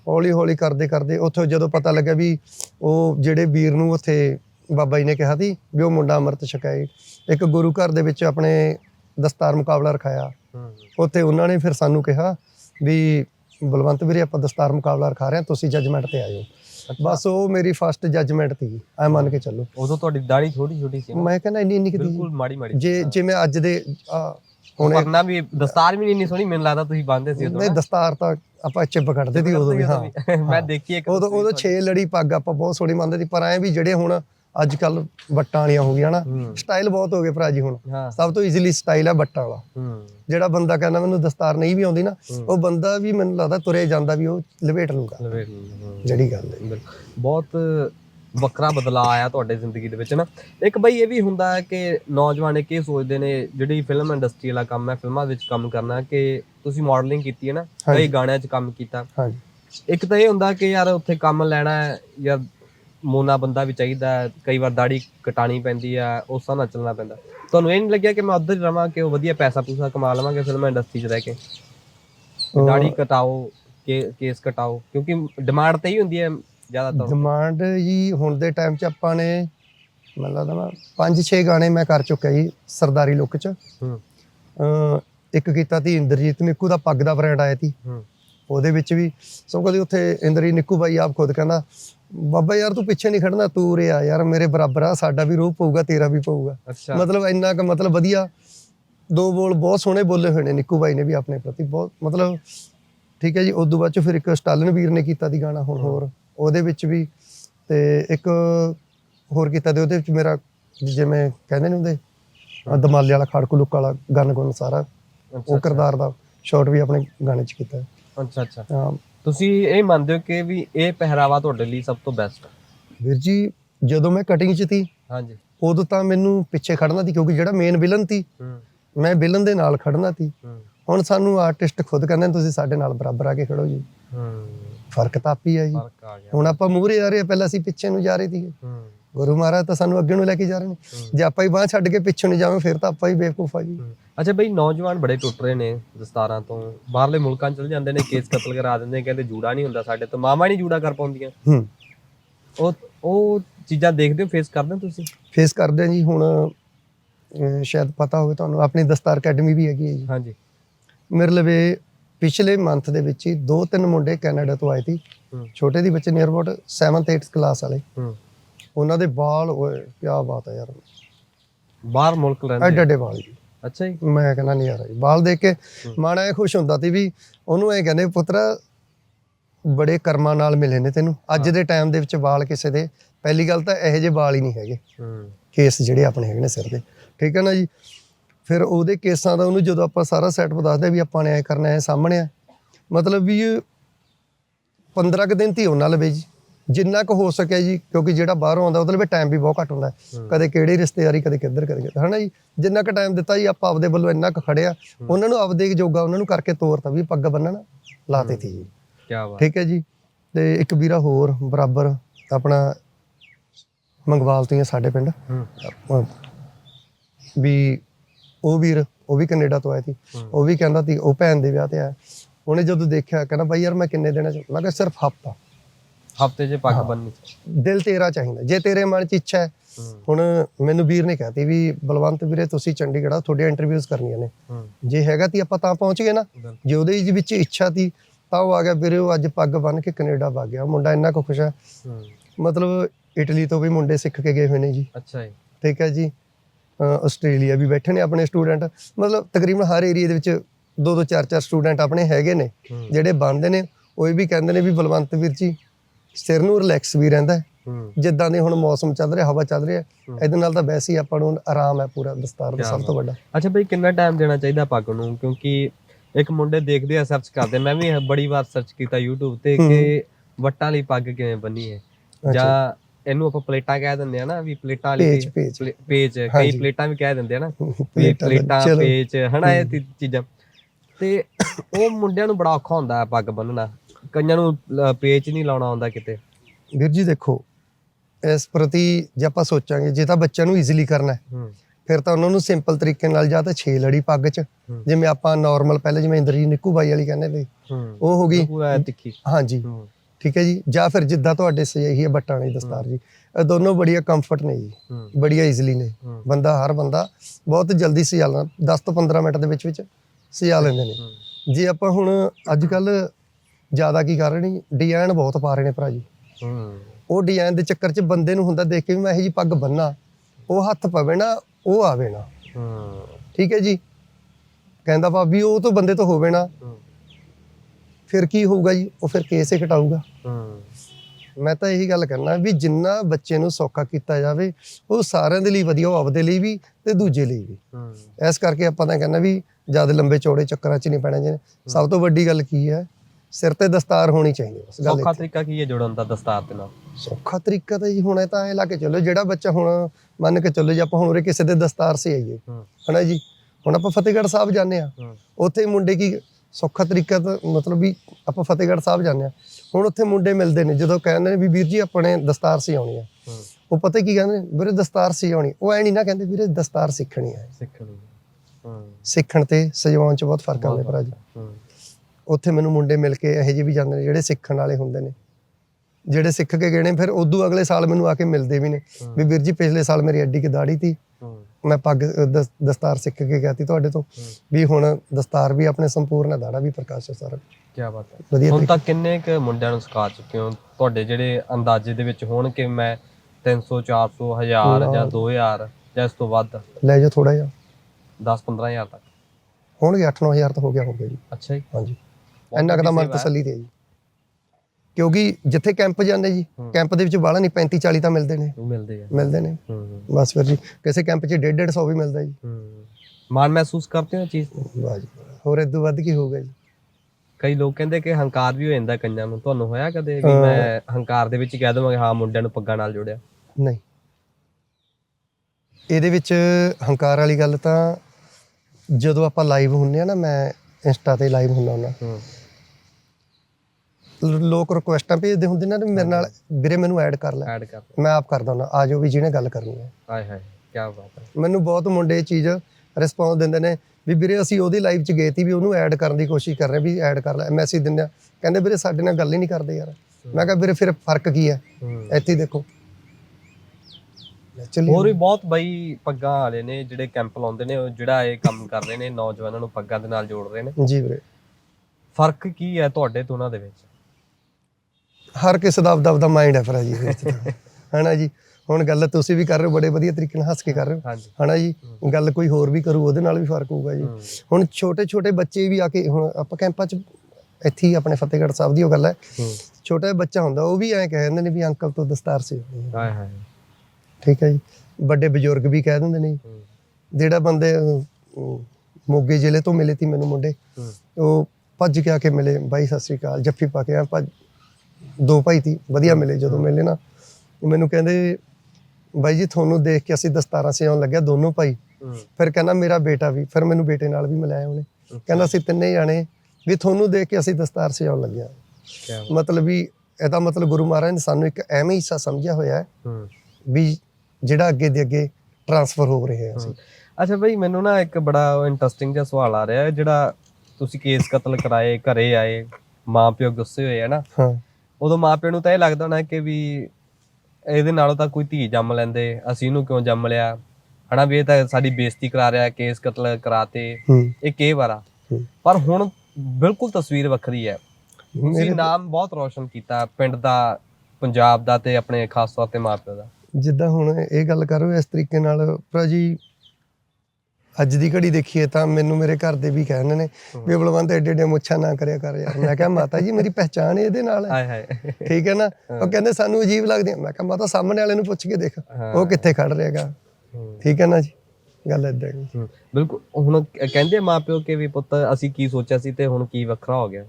ਹੌਲੀ ਹੌਲੀ ਕਰਦੇ ਕਰਦੇ ਉੱਥੇ ਜਦੋਂ ਪਤਾ ਲੱਗਾ ਵੀ ਉਹ ਜਿਹੜੇ ਵੀਰ ਨੂੰ ਉੱਥੇ ਬਾਬਾ ਜੀ ਨੇ ਕਿਹਾ ਸੀ ਵੀ ਉਹ ਮੁੰਡਾ ਅੰਮ੍ਰਿਤ ਛਕਾਏ ਇੱਕ ਗੁਰੂ ਘਰ ਦੇ ਵਿੱਚ ਆਪਣੇ ਦਸਤਾਰ ਮੁਕਾਬਲਾ ਰਖਾਇਆ। ਉੱਥੇ ਉਹਨਾਂ ਨੇ ਫਿਰ ਸਾਨੂੰ ਕਿਹਾ ਵੀ ਬਲਵੰਤ ਵੀਰੇ ਆਪਾਂ ਦਸਤਾਰ ਮੁਕਾਬਲਾ ਰਖਾ ਰਹੇ ਹਾਂ ਤੁਸੀਂ ਜੱਜਮੈਂਟ ਤੇ ਆਇਓ। ਬਸ ਉਹ ਮੇਰੀ ਫਸਟ ਜੱਜਮੈਂਟ ਸੀ। ਐ ਮੰਨ ਕੇ ਚੱਲੋ। ਉਦੋਂ ਤੁਹਾਡੀ ਦਾੜੀ ਛੋਟੀ ਛੋਟੀ ਸੀ? ਮੈਂ ਕਹਿੰਦਾ ਇੰਨੀ ਇੰਨੀ ਕੁ ਬਿਲਕੁਲ ਮਾੜੀ ਮਾੜੀ ਜੇ ਜਿਵੇਂ ਅੱਜ ਦੇ ਹੁਣੇ ਪਰਨਾ ਵੀ ਦਸਤਾਰ ਵੀ ਨਹੀਂ ਸੋਹਣੀ ਮੈਨੂੰ ਲੱਗਦਾ ਤੁਸੀਂ ਬੰਨਦੇ ਸੀ ਉਦੋਂ ਨਹੀਂ ਦਸਤਾਰ ਤਾਂ ਆਪਾਂ ਚਿੱਬ ਕੱਢਦੇ ਸੀ ਉਦੋਂ ਵੀ ਹਾਂ। ਮੈਂ ਦੇਖੀ ਇੱਕ ਉਦੋਂ ਉਦੋਂ 6 ਲੜੀ ਪੱਗ ਆਪਾਂ ਬਹੁਤ ਸੋਹਣੀ ਮੰਨਦੇ ਸੀ ਪਰ ਐ ਵੀ ਜਿਹੜੇ ਹੁਣ ਅੱਜ ਕੱਲ ਵੱਟਾਂ ਵਾਲੀਆਂ ਹੋ ਗਈਆਂ ਨਾ। ਸਟਾਈਲ ਬਹੁਤ ਹੋ ਗਏ ਭਰਾ ਜੀ ਹੁਣ। ਸਭ ਤੋਂ ਈਜ਼ੀਲੀ ਸਟਾਈਲ ਹੈ ਵੱਟਾਂ ਵਾਲਾ। ਜਿਹੜਾ ਬੰਦਾ ਕਹਿੰਦਾ ਮੈਨੂੰ ਦਸਤਾਰ ਨਹੀਂ ਵੀ ਆਉਂਦੀ ਨਾ। ਉਹ ਬੰਦਾ ਵੀ ਮੈਨੂੰ ਲੱਗਦਾ ਤੁਰੇ ਜਾਂਦਾ ਵੀ ਉਹ ਲੂਗਾ ਲਵੇਟ ਹੂੰ। ਜਿਹੜੀ ਗੱਲ ਹੈ। ਬਹੁਤ ਵੱਖਰਾ ਬਦਲਾਅ ਆਇਆ ਤੁਹਾਡੇ ਜ਼ਿੰਦਗੀ ਦੇ ਵਿੱਚ ਨਾ। ਇੱਕ ਬਈ ਇਹ ਵੀ ਹੁੰਦਾ ਹੈ ਕਿ ਨੌਜਵਾਨ ਇਹ ਕੀ ਸੋਚਦੇ ਨੇ ਜਿਹੜੀ ਫਿਲਮ ਇੰਡਸਟਰੀ ਵਾਲਾ ਕੰਮ ਹੈ ਫਿਲਮਾਂ ਵਿੱਚ ਕੰਮ ਕਰਨਾ ਕਿ ਤੁਸੀਂ ਮਾਡਲਿੰਗ ਕੀਤੀ ਹੈ ਨਾ ਕਈ ਗਾਣਿਆਂ 'ਚ ਕੰਮ ਕੀਤਾ। ਹਾਂਜੀ। ਇੱਕ ਤਾਂ ਇਹ ਹੁੰਦਾ ਕਿ ਯਾਰ ਉੱਥੇ ਕੰਮ ਲੈਣਾ ਹੈ ਯਾਰ ਮੋਨਾ ਬੰਦਾ ਵੀ ਚਾਹੀਦਾ ਹੈ ਕਈ ਵਾਰ ਦਾੜੀ ਕਟਾਣੀ ਪੈਂਦੀ ਆ ਉਸ ਹਿਸਾਬ ਨਾਲ ਚੱਲਣਾ ਪੈਂਦਾ। ਤੁਹਾਨੂੰ ਇਹ ਨਹੀਂ ਲੱਗਿਆ ਕਿ ਮੈਂ ਉੱਧਰ ਹੀ ਰਵਾਂ ਕਿ ਉਹ ਵਧੀਆ ਪੈਸਾ ਪੂਸਾ ਕਮਾ ਲਵਾਂਗੇ ਫਿਲਮ ਇੰਡਸਟਰੀ 'ਚ ਰਹਿ ਕੇ? ਦਾੜੀ ਕਟਾਓ ਕੇ- ਕੇਸ ਕਟਾਓ ਕਿਉਂਕਿ ਡਿਮਾਂਡ ਤਾਂ ਹੀ ਹੁੰਦੀ ਹੈ ਜ਼ਿਆਦਾਤਰ। ਡਿਮਾਂਡ ਜੀ ਹੁਣ ਦੇ ਟਾਈਮ 'ਚ ਆਪਾਂ ਨੇ ਮੈਨੂੰ ਲੱਗਦਾ ਨਾ 5-6 ਗਾਣੇ ਮੈਂ ਕਰ ਚੁੱਕਿਆ ਜੀ ਸਰਦਾਰੀ ਲੁੱਕ 'ਚ। ਹੂੰ। ਅਹ ਇੱਕ ਕੀਤਾ ਤੀ ਇੰਦਰਜੀਤ ਨਿੱਕੂ ਦਾ ਪੱਗ ਦਾ ਬ੍ਰਾਂਡ ਆਇਆ ਤੀ ਹੂੰ। ਉਹਦੇ ਵਿੱਚ ਵੀ ਸੋ ਕਦੇ ਉੱਥੇ ਇੰਦਰੀ ਨਿੱਕੂ ਬਾਈ ਆਪ ਖੁਦ ਕਹਿੰਦਾ ਬਾਬਾ ਯਾਰ ਤੂੰ ਪਿੱਛੇ ਨਹੀਂ ਖੜਨਾ ਤੂੰ ਰੇ ਆ ਯਾਰ ਮੇਰੇ ਬਰਾਬਰ ਆ ਸਾਡਾ ਵੀ ਰੂਹ ਪਊਗਾ ਤੇਰਾ ਵੀ ਪਊਗਾ। ਅੱਛਾ। ਮਤਲਬ ਇੰਨਾ ਕੁ ਮਤਲਬ ਵਧੀਆ ਦੋ ਬੋਲ ਬਹੁਤ ਸੋਹਣੇ ਬੋਲੇ ਹੋਏ ਨੇ ਨਿੱਕੂ ਬਾਈ ਨੇ ਵੀ ਆਪਣੇ ਪ੍ਰਤੀ ਬਹੁਤ ਮਤਲਬ ਠੀਕ ਹੈ ਜੀ ਉਸ ਤੋਂ ਬਾਅਦ ਚ ਫਿਰ ਇੱਕ ਸਟਾਲਨ ਵੀਰ ਨੇ ਕੀਤਾ ਦੀ ਗਾਣਾ ਹੁਣ ਹੋਰ ਉਹਦੇ ਵਿੱਚ ਵੀ ਤੇ ਇੱਕ ਹੋਰ ਕੀਤਾ ਤੇ ਉਹਦੇ ਵਿੱਚ ਮੇਰਾ ਜਿਵੇਂ ਕਹਿੰਦੇ ਨੇ ਹੁੰਦੇ ਦਮਾਲੇ ਵਾਲਾ ਖੜਕੂ ਲੁੱਕ ਵਾਲਾ ਗਨ ਗੁਣ ਸਾਰਾ ਉਹ ਕਿਰਦਾਰ ਦਾ ਸ਼ਾਟ ਵੀ ਆਪਣੇ ਗਾਣੇ 'ਚ ਕੀਤਾ। ਅੱਛਾ ਅੱਛਾ। ਤੁਸੀਂ ਇਹ ਮੰਨਦੇ ਹੋ ਕਿ ਵੀ ਇਹ ਪਹਿਰਾਵਾ ਤੁਹਾਡੇ ਲਈ ਸਭ ਤੋਂ ਬੈਸਟ ਵੀਰ ਜੀ ਜਦੋਂ ਮੈਂ ਕਟਿੰਗ 'ਚ ਸੀ ਹਾਂਜੀ। ਉਦੋਂ ਤਾਂ ਮੈਨੂੰ ਪਿੱਛੇ ਖੜਨਾ ਸੀ ਕਿਉਂਕਿ ਜਿਹੜਾ ਮੇਨ ਵਿਲਨ ਸੀ ਹੂੰ। ਮੈਂ ਵਿਲਨ ਦੇ ਨਾਲ ਖੜਨਾ ਸੀ। ਹੂੰ। ਹੁਣ ਸਾਨੂੰ ਆਰਟਿਸਟ ਖੁਦ ਕਹਿੰਦੇ ਨੇ ਤੁਸੀਂ ਸਾਡੇ ਨਾਲ ਬਰਾਬਰ ਆ ਕੇ ਖੜੋ ਜੀ। ਹੂੰ। ਫ਼ਰਕ ਤਾਂ ਆਪੀ ਹੈ ਜੀ। ਆ ਗਿਆ। ਹੁਣ ਆਪਾਂ ਮੂਹਰੇ ਆ ਰਹੇ ਹਾਂ, ਪਹਿਲਾਂ ਅਸੀਂ ਪਿੱਛੇ ਨੂੰ ਜਾ ਰਹੇ ਸੀਗੇ। ਹੂੰ। ਗੁਰੂ ਮਹਾਰਾਜ ਤਾਂ ਸਾਨੂੰ ਅੱਗੇ ਨੂੰ ਲੈ ਕੇ ਜਾ ਰਹੇ ਨੇ। ਜੇ ਆਪਾਂ ਹੀ ਬਾਹ ਛੱਡ ਕੇ ਪਿੱਛੇ ਨੂੰ ਜਾਵਾਂ ਫਿਰ ਤਾਂ ਆਪਾਂ ਹੀ ਬੇਵਕੂਫ ਆ ਜੀ। ਅੱਛਾ ਬਈ ਨੌਜਵਾਨ ਬੜੇ ਟੁੱਟ ਰਹੇ ਨੇ ਦਸਤਾਰਾਂ ਤੋਂ। ਬਾਹਰਲੇ ਮੁਲਕਾਂ ਚਲ ਜਾਂਦੇ ਨੇ ਕੇਸ ਕਤਲ ਕਰਾ ਦਿੰਦੇ ਨੇ ਕਹਿੰਦੇ ਜੂੜਾ ਨਹੀਂ ਹੁੰਦਾ ਸਾਡੇ ਤੋਂ। ਮਾਮਾ ਨਹੀਂ ਜੂੜਾ ਕਰ ਪਾਉਂਦੀਆਂ। ਹੂੰ। ਉਹ ਉਹ ਚੀਜ਼ਾਂ ਦੇਖਦੇ ਹੋ ਫੇਸ ਕਰਦੇ ਹੋ ਤੁਸੀਂ? ਫੇਸ ਕਰਦੇ ਹਾਂ ਜੀ ਹੁਣ ਸ਼ਾਇਦ ਪਤਾ ਹੋਵੇ ਤੁਹਾਨੂੰ ਆਪਣੀ ਦਸਤਾਰ ਅਕੈਡਮੀ ਵੀ ਹੈਗੀ ਹੈ ਜੀ। ਹਾਂਜੀ। ਮੇਰੇ ਲਵੇ ਪਿਛਲੇ ਮੰਥ ਦੇ ਵਿੱਚ ਹੀ ਦੋ ਤਿੰਨ ਮੁੰਡੇ ਕੈਨੇਡਾ ਤੋਂ ਆਏ ਸੀ। ਛੋਟੇ ਦੀ ਬੱਚੇ near about 7th 8th class ਵਾਲੇ। ਹੂੰ। ਉਹਨਾਂ ਦੇ ਵਾਲ ਓਏ ਕੀ ਬਾਤ ਹੈ ਯਾਰ। ਬਾਹਰ ਮੁਲਕ ਐਡੇ ਰਹਿੰਦੇ ਐਡੇ ਵਾਲ ਜੀ। ਅੱਛਾ ਜੀ। ਮੈਂ ਕਹਿੰਦਾ ਨਹੀਂ ਯਾਰ ਬਾਲ ਦੇਖ ਕੇ ਮਨ ਐ ਖੁਸ਼ ਹੁੰਦਾ ਸੀ ਵੀ ਉਹਨੂੰ ਐ ਕਹਿੰਦੇ ਪੁੱਤਰਾ ਬੜੇ ਕਰਮਾਂ ਨਾਲ ਮਿਲੇ ਨੇ ਤੈਨੂੰ। ਅੱਜ ਦੇ ਟਾਈਮ ਦੇ ਵਿੱਚ ਵਾਲ ਕਿਸੇ ਦੇ ਪਹਿਲੀ ਗੱਲ ਤਾਂ ਇਹੋ ਜਿਹੇ ਵਾਲ ਹੀ ਨਹੀਂ ਹੈਗੇ। ਕੇਸ ਜਿਹੜੇ ਆਪਣੇ ਹੈਗੇ ਨੇ ਸਿਰ ਦੇ। ਠੀਕ ਹੈ ਨਾ ਜੀ? ਫਿਰ ਉਹਦੇ ਕੇਸਾਂ ਦਾ ਉਹਨੂੰ ਜਦੋਂ ਆਪਾਂ ਸਾਰਾ ਸੈਟਅਪ ਦੱਸਦੇ ਵੀ ਆਪਾਂ ਨੇ ਐ ਕਰਨਾ ਹੈ ਸਾਹਮਣੇ ਆ। ਮਤਲਬ ਵੀ ਇਹ 15 ਕੁ ਦਿਨ ਤੀ ਉਹਨਾਂ ਲਵੇ ਜੀ। ਜਿੰਨਾ ਕੁ ਹੋ ਸਕਿਆ ਜੀ ਕਿਉਂਕਿ ਜਿਹੜਾ ਬਾਹਰੋਂ ਆਉਂਦਾ ਉਹਦੇ ਲਈ ਟਾਈਮ ਵੀ ਬਹੁਤ ਘੱਟ ਹੁੰਦਾ ਹੈ। ਕਦੇ ਕਿਹੜੀ ਰਿਸ਼ਤੇਦਾਰੀ ਕਦੇ ਕਿੱਧਰ ਕਦੇ ਕਿੱਧਰ ਹਨਾ ਜੀ? ਜਿੰਨਾ ਕੁ ਟਾਈਮ ਦਿੱਤਾ ਜੀ ਆਪਾਂ ਆਪਦੇ ਵੱਲੋਂ ਇੰਨਾ ਕੁ ਖੜਿਆ। ਉਹਨਾਂ ਨੂੰ ਆਪਦੇ ਜੋਗਾ ਉਹਨਾਂ ਨੂੰ ਕਰਕੇ ਤੋਰਤਾ ਵੀ ਪੱਗ ਬੰਨਣਾ ਲਾਤੇ ਤੀ ਜੀ। ਕੀ ਬਾਤ। ਠੀਕ ਹੈ ਜੀ? ਤੇ ਇੱਕ ਵੀਰਾ ਹੋਰ ਬਰਾਬਰ ਆਪਣਾ ਮੰਗਵਾਲ ਤੋਂ ਹੀ ਆ ਸਾਡੇ ਪਿੰਡ। ਹੂੰ। ਅਹ ਵੀ ਉਹ ਵੀਰ ਉਹ ਵੀ ਕੈਨੇਡਾ ਤੋਂ ਆਇਆ ਸੀ। ਉਹ ਵੀ ਕਹਿੰਦਾ ਸੀ ਉਹ ਭੈਣ ਦੇ ਵਿਆਹ ਤੇ ਆਇਆ। ਉਹਨੇ ਜਦੋਂ ਦੇਖਿਆ ਕਹਿੰਦਾ ਬਾਈ ਯਾਰ ਮੈਂ ਕਿੰਨੇ ਦਿਨਾਂ ਚ ਮੈਂ ਕਿਹਾ ਸਿਰਫ ਹਫਤਾ। ਹਫ਼ਤੇ 'ਚ ਪੱਗ ਬੰਨਣੀ ਦਿਲ ਤੇਰਾ ਚਾਹੀਦਾ। ਜੇ ਤੇਰੇ ਮਨ ਚ ਇੱਛਾ ਹੈ ਹੁਣ ਮੈਨੂੰ ਵੀਰ ਨੇ ਕਹਿਤੀ ਵੀ ਬਲਵੰਤ ਵੀਰੇ ਤੁਸੀਂ ਚੰਡੀਗੜ੍ਹ ਆ ਤੁਹਾਡੀਆਂ ਇੰਟਰਵਿਊਜ਼ ਕਰਨੀਆਂ ਨੇ। ਜੇ ਹੈਗਾ ਤੀ ਆਪਾਂ ਤਾਂ ਪਹੁੰਚ ਗਏ ਨਾ। ਜੇ ਉਹਦੇ ਵਿੱਚ ਇੱਛਾ ਤੀ ਤਾਂ ਉਹ ਆ ਗਿਆ ਵੀਰੇ ਉਹ ਅੱਜ ਪੱਗ ਬੰਨ ਕੇ ਕੈਨੇਡਾ ਵਗ ਗਿਆ। ਮੁੰਡਾ ਇੰਨਾ ਕੁ ਖੁਸ਼ ਹੈ। ਮਤਲਬ ਇਟਲੀ ਤੋਂ ਵੀ ਮੁੰਡੇ ਸਿੱਖ ਕੇ ਗਏ ਹੋਏ ਨੇ ਜੀ। ਅੱਛਾ ਜੀ। ਠੀਕ ਹੈ ਜੀ। ਆਸਟ੍ਰੇਲੀਆ ਵੀ ਬੈਠੇ ਨੇ ਆਪਣੇ ਸਟੂਡੈਂਟ। ਮਤਲਬ ਤਕਰੀਬਨ ਹਰ ਏਰੀਆ ਦੇ ਵਿੱਚ ਦੋ ਦੋ ਚਾਰ ਚਾਰ ਸਟੂਡੈਂਟ ਆਪਣੇ ਹੈਗੇ ਨੇ। ਜਿਹੜੇ ਬੰਦੇ ਨੇ ਉਹ ਵੀ ਕਹਿੰਦੇ ਨੇ ਵੀ ਬਲਵੰਤ ਵੀਰ ਜੀ ਸਿਰ ਨੂੰ ਰਿਲੈਕਸ ਵੀ ਰਹਿੰਦਾ ਹੈ। ਜਿੱਦਾਂ ਦੇ ਹੁਣ ਮੌਸਮ ਚੱਲ ਰਿਹਾ ਹਵਾ ਚੱਲ ਰਹੀ ਹੈ ਇਹਦੇ ਨਾਲ ਤਾਂ ਵੈਸੇ ਹੀ ਆਪਾਂ ਨੂੰ ਆਰਾਮ ਹੈ ਪੂਰਾ ਦਸਤਾਰ ਦਾ ਸਭ ਤੋਂ ਵੱਡਾ। ਅੱਛਾ ਬਈ ਕਿੰਨਾ ਟਾਈਮ ਦੇਣਾ ਚਾਹੀਦਾ ਪੱਗ ਨੂੰ? ਕਿਉਂਕਿ ਇੱਕ ਮੁੰਡੇ ਦੇਖਦੇ ਆ ਸਰਚ ਕਰਦੇ ਮੈਂ ਵੀ ਬੜੀ ਵਾਰ ਸਰਚ ਕੀਤਾ YouTube ਤੇ ਕਿ ਵੱਟਾਂ ਵਾਲੀ ਪੱਗ ਕਿਵੇਂ ਬੰਨੀ ਹੈ। ਜਾਂ ਇਹਨੂੰ ਆਪਾਂ ਪਲੇਟਾਂ ਕਹਿ ਦਿੰਦੇ ਆ ਨਾ ਵੀ ਪਲੇਟਾਂ ਵਾਲੀ ਪੇਚ ਕਈ। ਪਲੇਟਾਂ ਵੀ ਕਹਿ ਦਿੰਦੇ ਆ ਨਾ ਵੀ ਪਲੇਟਾਂ। ਪੇਚ ਹਨਾ ਇਹ ਚੀਜ਼ਾਂ। ਤੇ ਉਹ ਮੁੰਡਿਆਂ ਨੂੰ ਬੜਾ ਔਖਾ ਹੁੰਦਾ ਹੈ ਪੱਗ ਬੰਨਣਾ। ਕਈਆਂ ਨੂੰ ਪੇਚ ਨਹੀਂ ਲਾਉਣਾ ਆਉਂਦਾ ਕਿਤੇ। ਵੀਰ ਜੀ ਦੇਖੋ ਇਸ ਪ੍ਰਤੀ ਜੇ ਆਪਾਂ ਸੋਚਾਂਗੇ ਜੇ ਤਾਂ ਬੱਚਿਆਂ ਨੂੰ ਈਜ਼ੀਲੀ ਕਰਨਾ ਹੈ ਹੂੰ। ਫਿਰ ਤਾਂ ਉਹਨਾਂ ਨੂੰ ਸਿੰਪਲ ਤਰੀਕੇ ਨਾਲ ਜਾਂ ਤਾਂ 6 ਲੜੀ ਪੱਗ 'ਚ ਹੂੰ। ਜਿਵੇਂ ਆਪਾਂ ਨਾਰਮਲ ਪਹਿਲੇ ਜਿਵੇਂ ਇੰਦਰਜੀਤ ਨਿੱਕੂ ਬਾਈ ਵਾਲੀ ਕਹਿੰਦੇ ਨੇ ਹੂੰ। ਉਹ ਹੋ ਗਈ। ਪੂਰਾ ਤਿੱਖੀ ਹਾਂਜੀ। ਹੂੰ। ਠੀਕ ਹੈ ਜੀ। ਜਾਂ ਫਿਰ ਜਿੱਦਾਂ ਤੁਹਾਡੇ ਸਹੀ ਹੈ ਬੱਟਾਂ ਵਾਲੀ ਦਸਤਾਰ ਜੀ। ਇਹ ਦੋਨੋਂ ਬੜੀਆਂ ਕੰਫਰਟ ਨੇ ਜੀ। ਹੂੰ। ਬੜੀਆਂ ਈਜ਼ੀਲੀ ਨੇ। ਹੂੰ। ਬੰਦਾ ਹਰ ਬੰਦਾ ਬਹੁਤ ਜਲਦੀ ਸਜਾ ਲੈਂਦਾ 10 ਤੋਂ 15 ਮਿੰਟ ਦੇ ਵਿੱਚ ਵਿੱਚ ਸਜਾ ਲੈਂਦੇ ਨੇ। ਹੂੰ। ਜੇ ਆਪਾਂ ਹੁਣ ਅੱਜ ਕੱਲ ਜ਼ਿਆਦਾ ਕੀ ਕਰ ਰਹੇ ਨੇ? ਡਿਜ਼ਾਈਨ ਬਹੁਤ ਪਾ ਰਹੇ ਨੇ ਭਰਾ ਜੀ। ਹੂੰ ਉਹ ਡਿਜ਼ਾਈਨ ਦੇ ਚੱਕਰ 'ਚ ਬੰਦੇ ਨੂੰ ਹੁੰਦਾ ਦੇਖ ਕੇ ਵੀ ਮੈਂ ਇਹ ਜੀ ਪੱਗ ਬੰਨਾ ਉਹ ਹੱਥ ਪਵੇ ਨਾ ਉਹ ਆਵੇ ਨਾ। ਹੂੰ ਠੀਕ ਹੈ ਜੀ? ਕਹਿੰਦਾ ਭਾਬੀ ਉਹ ਤੋਂ ਬੰਦੇ ਤੋਂ ਹੋਵੇ ਨਾ। ਫਿਰ ਕੀ ਹੋਊਗਾ ਜੀ? ਉਹ ਫਿਰ ਕੇਸ ਹੀ ਘਟਾਊਗਾ। ਹੂੰ ਮੈਂ ਤਾਂ ਇਹੀ ਗੱਲ ਕਰਨਾ ਵੀ ਜਿੰਨਾ ਬੱਚੇ ਨੂੰ ਸੌਖਾ ਕੀਤਾ ਜਾਵੇ ਉਹ ਸਾਰਿਆਂ ਦੇ ਲਈ ਵਧੀਆ ਉਹ ਆਪਦੇ ਲਈ ਵੀ ਤੇ ਦੂਜੇ ਲਈ ਵੀ। ਇਸ ਕਰਕੇ ਆਪਾਂ ਤਾਂ ਕਹਿੰਦਾ ਵੀ ਜ਼ਿਆਦਾ ਲੰਬੇ ਚੌੜੇ ਚੱਕਰਾਂ 'ਚ ਨਹੀਂ ਪੈਣਾ ਚਾਹੀਦਾ ਸਭ ਤੋਂ ਵੱਡੀ ਗੱਲ ਕੀ ਹੈ? ਸਿਰ ਤੇ ਦਸਤਾਰ ਹੋਣੀ ਚਾਹੀਦੀ ਹੈ, ਬਸ ਗੱਲ ਸੌਖਾ ਤਰੀਕਾ ਕੀ ਹੈ ਜੁੜਨ ਦਾ ਦਸਤਾਰ ਦੇ ਨਾਲ? ਸੌਖਾ ਤਰੀਕਾ ਤਾਂ ਜੀ ਹੁਣ ਇਹ ਤਾਂ ਐ ਲਾ ਕੇ ਚੱਲੋ ਜਿਹੜਾ ਬੱਚਾ ਹੁਣ ਮੰਨ ਕੇ ਚੱਲੋ ਜੇ ਆਪਾਂ ਹੁਣ ਉਰੇ ਕਿਸੇ ਦੇ ਦਸਤਾਰ ਸੇ ਆਈਏ ਹੂੰ। ਹਨਾ ਜੀ? ਹੁਣ ਆਪਾਂ ਫਤਿਹਗੜ੍ਹ ਸਾਹਿਬ ਜਾਂਦੇ ਆ ਹੂੰ। ਉੱਥੇ ਮੁੰਡੇ ਕੀ ਸੌਖਾ ਤਰੀਕਾ ਤਾਂ ਮਤਲਬ ਵੀ ਆਪਾਂ ਫਤਿਹਗੜ੍ਹ ਸਾਹਿਬ ਜਾਂਦੇ ਆ ਹੁਣ ਉੱਥੇ ਮੁੰਡੇ ਮਿਲਦੇ ਨੇ ਜਦੋਂ ਕਹਿੰਦੇ ਨੇ ਵੀ ਵੀਰ ਜੀ ਆਪਣੇ ਦਸਤਾਰ ਸੀ ਆਉਣੀ ਆ। ਹੂੰ। ਉਹ ਪਤਾ ਕੀ ਕਹਿੰਦੇ ਨੇ? ਵੀਰੇ ਦਸਤਾਰ ਸੀ ਆਉਣੀ ਉਹ ਐ ਨਹੀਂ ਨਾ ਕਹਿੰਦੇ ਵੀਰੇ ਦਸਤਾਰ ਸਿੱਖਣੀ ਹੈ ਸਿੱਖਣੀ ਹੂੰ। ਸਿੱਖਣ ਤੇ ਸਜਵਾਉਣ ਚ ਬਹੁਤ ਫ਼ਰਕ ਆਉਂਦਾ ਭਰਾ ਜੀ। ਹੂੰ। ਉੱਥੇ ਮੈਨੂੰ ਮੁੰਡੇ ਮਿਲ ਕੇ ਇਹੋ ਜਿਹੇ ਵੀ ਜਾਂਦੇ ਨੇ ਜਿਹੜੇ ਸਿੱਖਣ ਵਾਲੇ ਹੁੰਦੇ ਨੇ। ਜਿਹੜੇ ਸਿੱਖ ਕੇ ਗਏ ਨੇ ਫਿਰ ਉਦੋਂ ਅਗਲੇ ਸਾਲ ਮੈਨੂੰ ਆ ਕੇ ਮਿਲਦੇ ਵੀ ਨੇ। ਵੀ ਵੀਰ ਜੀ ਪਿਛਲੇ ਸਾਲ ਮੇਰੀ ਅੱਡੀ ਕੀ ਦਾੜੀ ਤੀ ਮੈਂ ਪੱਗ ਦਸਤਾਰ ਸਿੱਖ ਕੇ ਗਿਆ ਤੀ ਤੁਹਾਡੇ ਤੋਂ। ਵੀ ਹੁਣ ਦਸਤਾਰ ਵੀ ਆਪਣੇ ਸੰਪੂਰਨ ਦਾੜਾ ਵੀ ਪ੍ਰਕਾਸ਼ ਹੈ ਸਾਰਾ। ਕੀ ਬਾਤ ਹੈ। ਹੁਣ ਤੱਕ ਕਿੰਨੇ ਕੁ ਮੁੰਡਿਆਂ ਨੂੰ ਸਿਖਾ ਚੁੱਕੇ ਹੋ? ਤੁਹਾਡੇ ਜਿਹੜੇ ਅੰਦਾਜ਼ੇ ਦੇ ਵਿੱਚ ਹੋਣ ਕਿ ਮੈਂ 300 400 1000 ਜਾਂ 2000 ਜਾਂ ਇਸ ਤੋਂ ਵੱਧ? ਲੈ ਜਾਓ ਥੋੜਾ ਜਿਹਾ। 10 15000 ਤੱਕ। ਹੋਣਗੇ 8-9000 ਤਾਂ ਹੋ ਗਿਆ ਹੋਊਗਾ ਜੀ। ਅੱਛਾ ਜੀ। ਹਾਂਜੀ। ਇੰਨਾ ਕੁ ਤਾਂ ਮਨ ਤਸੱਲੀ ਹੈ ਜੀ। ਕਿਉਂਕਿ ਜਿੱਥੇ ਕੈਂਪ ਜਾਂਦੇ ਜੀ ਕੈਂਪ ਦੇ ਵਿੱਚ ਬਾਹਲਾ ਨਹੀਂ 35 40 ਤਾਂ ਮਿਲਦੇ ਨੇ। ਮਿਲਦੇ ਆ। ਮਿਲਦੇ ਨੇ। ਬਸ ਫਿਰ ਜੀ ਕਿਸੇ ਕੈਂਪ 'ਚ 1.5 150 ਵੀ ਮਿਲਦਾ ਜੀ। ਮਾਣ ਮਹਿਸੂਸ ਕਰਦੇ ਹੋ ਚੀਜ਼? ਵਾਹ ਜੀ। ਹੋਰ ਇਦੋਂ ਵੱਧ ਕੀ ਹੋਊਗਾ ਜੀ? ਕਈ ਲੋਕ ਕਹਿੰਦੇ ਕਿ ਹੰਕਾਰ ਵੀ ਹੋ ਜਾਂਦਾ ਕਈਆਂ ਨੂੰ। ਤੁਹਾਨੂੰ ਹੋਇਆ ਕਦੇ ਵੀ ਮੈਂ ਹੰਕਾਰ ਦੇ ਵਿੱਚ ਕਹਿ ਦਵਾਂਗਾ ਹਾਂ ਮੁੰਡਿਆਂ ਨੂੰ ਪੱਗਾਂ ਨਾਲ ਜੋੜਿਆ? ਨਹੀਂ। ਇਹਦੇ ਵਿੱਚ ਹੰਕਾਰ ਵਾਲੀ ਗੱਲ ਤਾਂ ਜਦੋਂ ਆਪਾਂ ਲਾਈਵ ਹੁੰਨੇ ਆ ਨਾ ਮੈਂ ਇੰਸਟਾ ਤੇ ਲਾਈਵ ਹੁੰਨਾ ਹੁੰਦਾ। ਲੋਕ ਰਿਕੁਐਸਟਾਂ ਭੇਜਦੇ ਹੁੰਦੇ ਨੇ ਮੇਰੇ ਨਾਲ ਵੀਰੇ ਮੈਨੂੰ ਐਡ ਕਰ ਲੈ। ਐਡ ਕਰ ਮੈਂ ਆਪ ਕਰਦਾ ਹੁੰਦਾ ਆ ਜਾਓ ਵੀ ਜਿਹਨੇ ਗੱਲ ਕਰਨੀ ਹੈ। ਹਾਏ ਹਾਏ ਕੀ ਬਾਤ ਹੈ। ਮੈਨੂੰ ਬਹੁਤ ਮੁੰਡੇ ਇਹ ਚੀਜ਼ ਰਿਸਪੌਂਸ ਦਿੰਦੇ ਨੇ ਵੀ ਵੀਰੇ ਅਸੀਂ ਉਹਦੀ ਲਾਈਵ 'ਚ ਗਏ ਤੀ ਵੀ ਉਹਨੂੰ ਐਡ ਕਰਨ ਦੀ ਕੋਸ਼ਿਸ਼ ਕਰ ਰਹੇ ਵੀ ਐਡ ਕਰ ਲੈ। ਮੈਸੇਜ ਦਿੰਦੇ ਆ ਕਹਿੰਦੇ ਵੀਰੇ ਸਾਡੇ ਨਾਲ ਗੱਲ ਹੀ ਨਹੀਂ ਕਰਦੇ ਯਾਰ। ਮੈਂ ਕਿਹਾ ਵੀਰੇ ਫਿਰ ਫ਼ਰਕ ਕੀ ਹੈ? ਇੱਥੇ ਦੇਖੋ। ਚਲੀ ਹੋਰ ਵੀ ਬਹੁਤ ਬਈ ਪੱਗਾਂ ਵਾਲੇ ਨੇ ਜਿਹੜੇ ਕੈਂਪ ਲਾਉਂਦੇ ਨੇ ਜਿਹੜਾ ਇਹ ਕੰਮ ਕਰ ਰਹੇ ਨੇ ਨੌਜਵਾਨਾਂ ਨੂੰ ਪੱਗਾਂ ਦੇ ਨਾਲ ਜੋੜ ਰਹੇ ਨੇ। ਜੀ ਵੀਰੇ। ਫ਼ਰਕ ਕੀ ਹੈ ਤੁਹਾਡੇ ਤੇ ਉਹਨਾਂ ਦੇ ਵਿੱਚ? ਹਰ ਕਿਸੇ ਦਾ ਆਪਦਾ ਆਪਦਾ ਮਾਈਂਡ ਹੈ ਭਰਾ ਜੀ ਇਹਦੇ ਵਿੱਚ ਤਾਂ। ਹਨਾ ਜੀ? ਹੁਣ ਗੱਲ ਤੁਸੀਂ ਵੀ ਕਰ ਰਹੇ ਹੋ ਬੜੇ ਵਧੀਆ ਤਰੀਕੇ ਨਾਲ ਹੱਸ ਕੇ ਕਰ ਰਹੇ ਹੋ। ਹਾਂਜੀ। ਹਨਾ ਜੀ? ਗੱਲ ਕੋਈ ਹੋਰ ਵੀ ਕਰੂ ਉਹਦੇ ਨਾਲ ਵੀ ਫ਼ਰਕ ਹੋਊਗਾ ਜੀ। ਹੁਣ ਛੋਟੇ ਛੋਟੇ ਬੱਚੇ ਵੀ ਆ ਕੇ ਹੁਣ ਆਪਾਂ ਕੈਂਪਾਂ 'ਚ ਇੱਥੇ ਹੀ ਆਪਣੇ ਫਤਿਹਗੜ੍ਹ ਸਾਹਿਬ ਦੀ ਉਹ ਗੱਲ ਹੈ। ਛੋਟਾ ਜਿਹਾ ਬੱਚਾ ਹੁੰਦਾ ਉਹ ਵੀ ਐਂ ਕਹਿ ਦਿੰਦੇ ਨੇ ਵੀ ਅੰਕਲ ਤੋਂ ਦਸਤਾਰ ਸੀ ਹਾਏ ਹਾਏ। ਠੀਕ ਹੈ ਜੀ? ਵੱਡੇ ਬਜ਼ੁਰਗ ਵੀ ਕਹਿ ਦਿੰਦੇ ਨੇ ਜੀ। ਹੂੰ। ਜਿਹੜਾ ਬੰਦੇ ਅਹ, ਮੋਗੇ ਜ਼ਿਲ੍ਹੇ ਤੋਂ ਮਿਲੇ ਤੀ ਮੈਨੂੰ ਮੁੰਡੇ ਉਹ ਭੱਜ ਕੇ ਆ ਕੇ ਮਿਲੇ ਬਾਈ ਸਤਿ ਸ੍ਰੀ ਅਕਾਲ ਜੱਫੀ ਪਾ ਕੇ ਆ ਭੱਜ ਦੋ ਭਾਈ ਤੀ ਵਧੀਆ ਮਿਲੇ ਜਦੋਂ ਮਿਲੇ ਨਾ। ਉਹ ਮੈਨੂੰ ਕਹਿੰਦੇ ਬਾਈ ਜੀ ਤੁਹਾਨੂੰ ਦੇਖ ਕੇ ਅਸੀਂ ਦਸਤਾਰਾਂ ਸਿਉਣ ਲੱਗਿਆ ਦੋਨੋਂ ਭਾਈ। ਫਿਰ ਕਹਿੰਦਾ ਮੇਰਾ ਬੇਟਾ ਵੀ। ਫਿਰ ਮੈਨੂੰ ਬੇਟੇ ਨਾਲ ਵੀ ਮਿਲਾਇਆ ਉਹਨੇ। ਕਹਿੰਦਾ ਅਸੀਂ ਤਿੰਨੇ ਜਾਣੇ ਵੀ ਤੁਹਾਨੂੰ ਦੇਖ ਕੇ ਅਸੀਂ ਦਸਤਾਰ ਸਿਉਣ ਲੱਗਿਆ। ਮਤਲਬ ਵੀ ਇਹਦਾ ਮਤਲਬ ਗੁਰੂ ਮਹਾਰਾਜ ਨੇ ਸਾਨੂੰ ਇੱਕ ਐਵੇਂ ਹਿੱਸਾ ਸਮਝਿਆ ਹੋਇਆ ਹੈ ਵੀ ਜਿਹੜਾ ਅੱਗੇ ਦੇ ਅੱਗੇ ਟਰਾਂਸਫਰ ਹੋ ਰਹੇ ਆ ਅਸੀਂ ਅੱਛਾ ਬਈ ਮੈਨੂੰ ਨਾ ਇੱਕ ਬੜਾ ਇੰਟਰਸਟਿੰਗ ਜਿਹਾ ਸਵਾਲ ਆ ਰਿਹਾ ਹੈ ਜਿਹੜਾ ਤੁਸੀਂ ਕੇਸ ਕਤਲ ਕਰਾਏ ਘਰੇ ਆਏ ਮਾਂ ਪਿਓ ਗੁੱਸੇ ਹੋਏ ਹੈ ਨਾ? ਹਾਂ। ਉਦੋਂ ਮਾਂ ਪਿਓ ਨੂੰ ਤਾਂ ਇਹ ਲੱਗਦਾ ਹੋਣਾ ਕਿ ਵੀ ਇਹਦੇ ਨਾਲੋਂ ਤਾਂ ਕੋਈ ਧੀ ਜੰਮ ਲੈਂਦੇ ਅਸੀਂ ਇਹਨੂੰ ਕਿਉਂ ਜੰਮ ਲਿਆ? ਹਨਾ ਵੀ ਇਹ ਤਾਂ ਸਾਡੀ ਬੇਇੱਜ਼ਤੀ ਕਰਾ ਰਿਹਾ ਕੇਸ ਕਤਲ ਕਰਾਤੇ। ਇਹ ਕੇ ਵਾਰਾ। ਪਰ ਹੁਣ ਬਿਲਕੁਲ ਤਸਵੀਰ ਵੱਖਰੀ ਹੈ। ਤੁਸੀਂ ਮੇਰੇ ਨਾਮ ਬਹੁਤ ਰੌਸ਼ਨ ਕੀਤਾ ਪਿੰਡ ਦਾ ਪੰਜਾਬ ਦਾ ਤੇ ਆਪਣੇ ਖਾਸ ਤੌਰ ਤੇ ਮਾਂ ਪਿਓ ਦਾ। ਜਿੱਦਾਂ ਹੁਣ ਇਹ ਗੱਲ ਕਰੋ ਇਸ ਤਰੀਕੇ ਨਾਲ ਭਰਾ ਜੀ ਅੱਜ ਦੀ ਘੜੀ ਦੇਖੀਏ ਤਾਂ ਮੈਨੂੰ ਮੇਰੇ ਘਰ ਦੇ ਵੀ ਕਹਿੰਦੇ ਨੇ ਵੀ ਬਲਵੰਤ ਐਡੇ ਐਡੇ ਮੁੱਛਾਂ ਨਾ ਕਰਿਆ ਕਰ ਯਾਰ। ਮੈਂ ਕਿਹਾ ਮਾਤਾ ਜੀ ਮੇਰੀ ਪਹਿਚਾਣ ਹੀ ਇਹਦੇ ਨਾਲ ਹੈ। ਹਾਏ ਹਾਏ। ਠੀਕ ਹੈ ਨਾ? ਉਹ ਕਹਿੰਦੇ ਸਾਨੂੰ ਅਜੀਬ ਲੱਗਦੀ ਮੈਂ ਕਿਹਾ ਮਾਤਾ ਸਾਹਮਣੇ ਵਾਲੇ ਨੂੰ ਪੁੱਛ ਕੇ ਦੇਖ ਉਹ ਕਿੱਥੇ ਖੜ ਰਿਹਾਗਾ। ਠੀਕ ਹੈ ਨਾ ਜੀ? ਗੱਲ ਏਦਾਂ ਹੈ ਬਿਲਕੁਲ ਹੁਣ ਕਹਿੰਦੇ ਮਾਪਿਓ ਕਿ ਵੀ ਪੁੱਤ ਅਸੀਂ ਕੀ ਸੋਚਿਆ ਸੀ ਤੇ ਹੁਣ ਕੀ ਵੱਖਰਾ ਹੋ ਗਿਆ?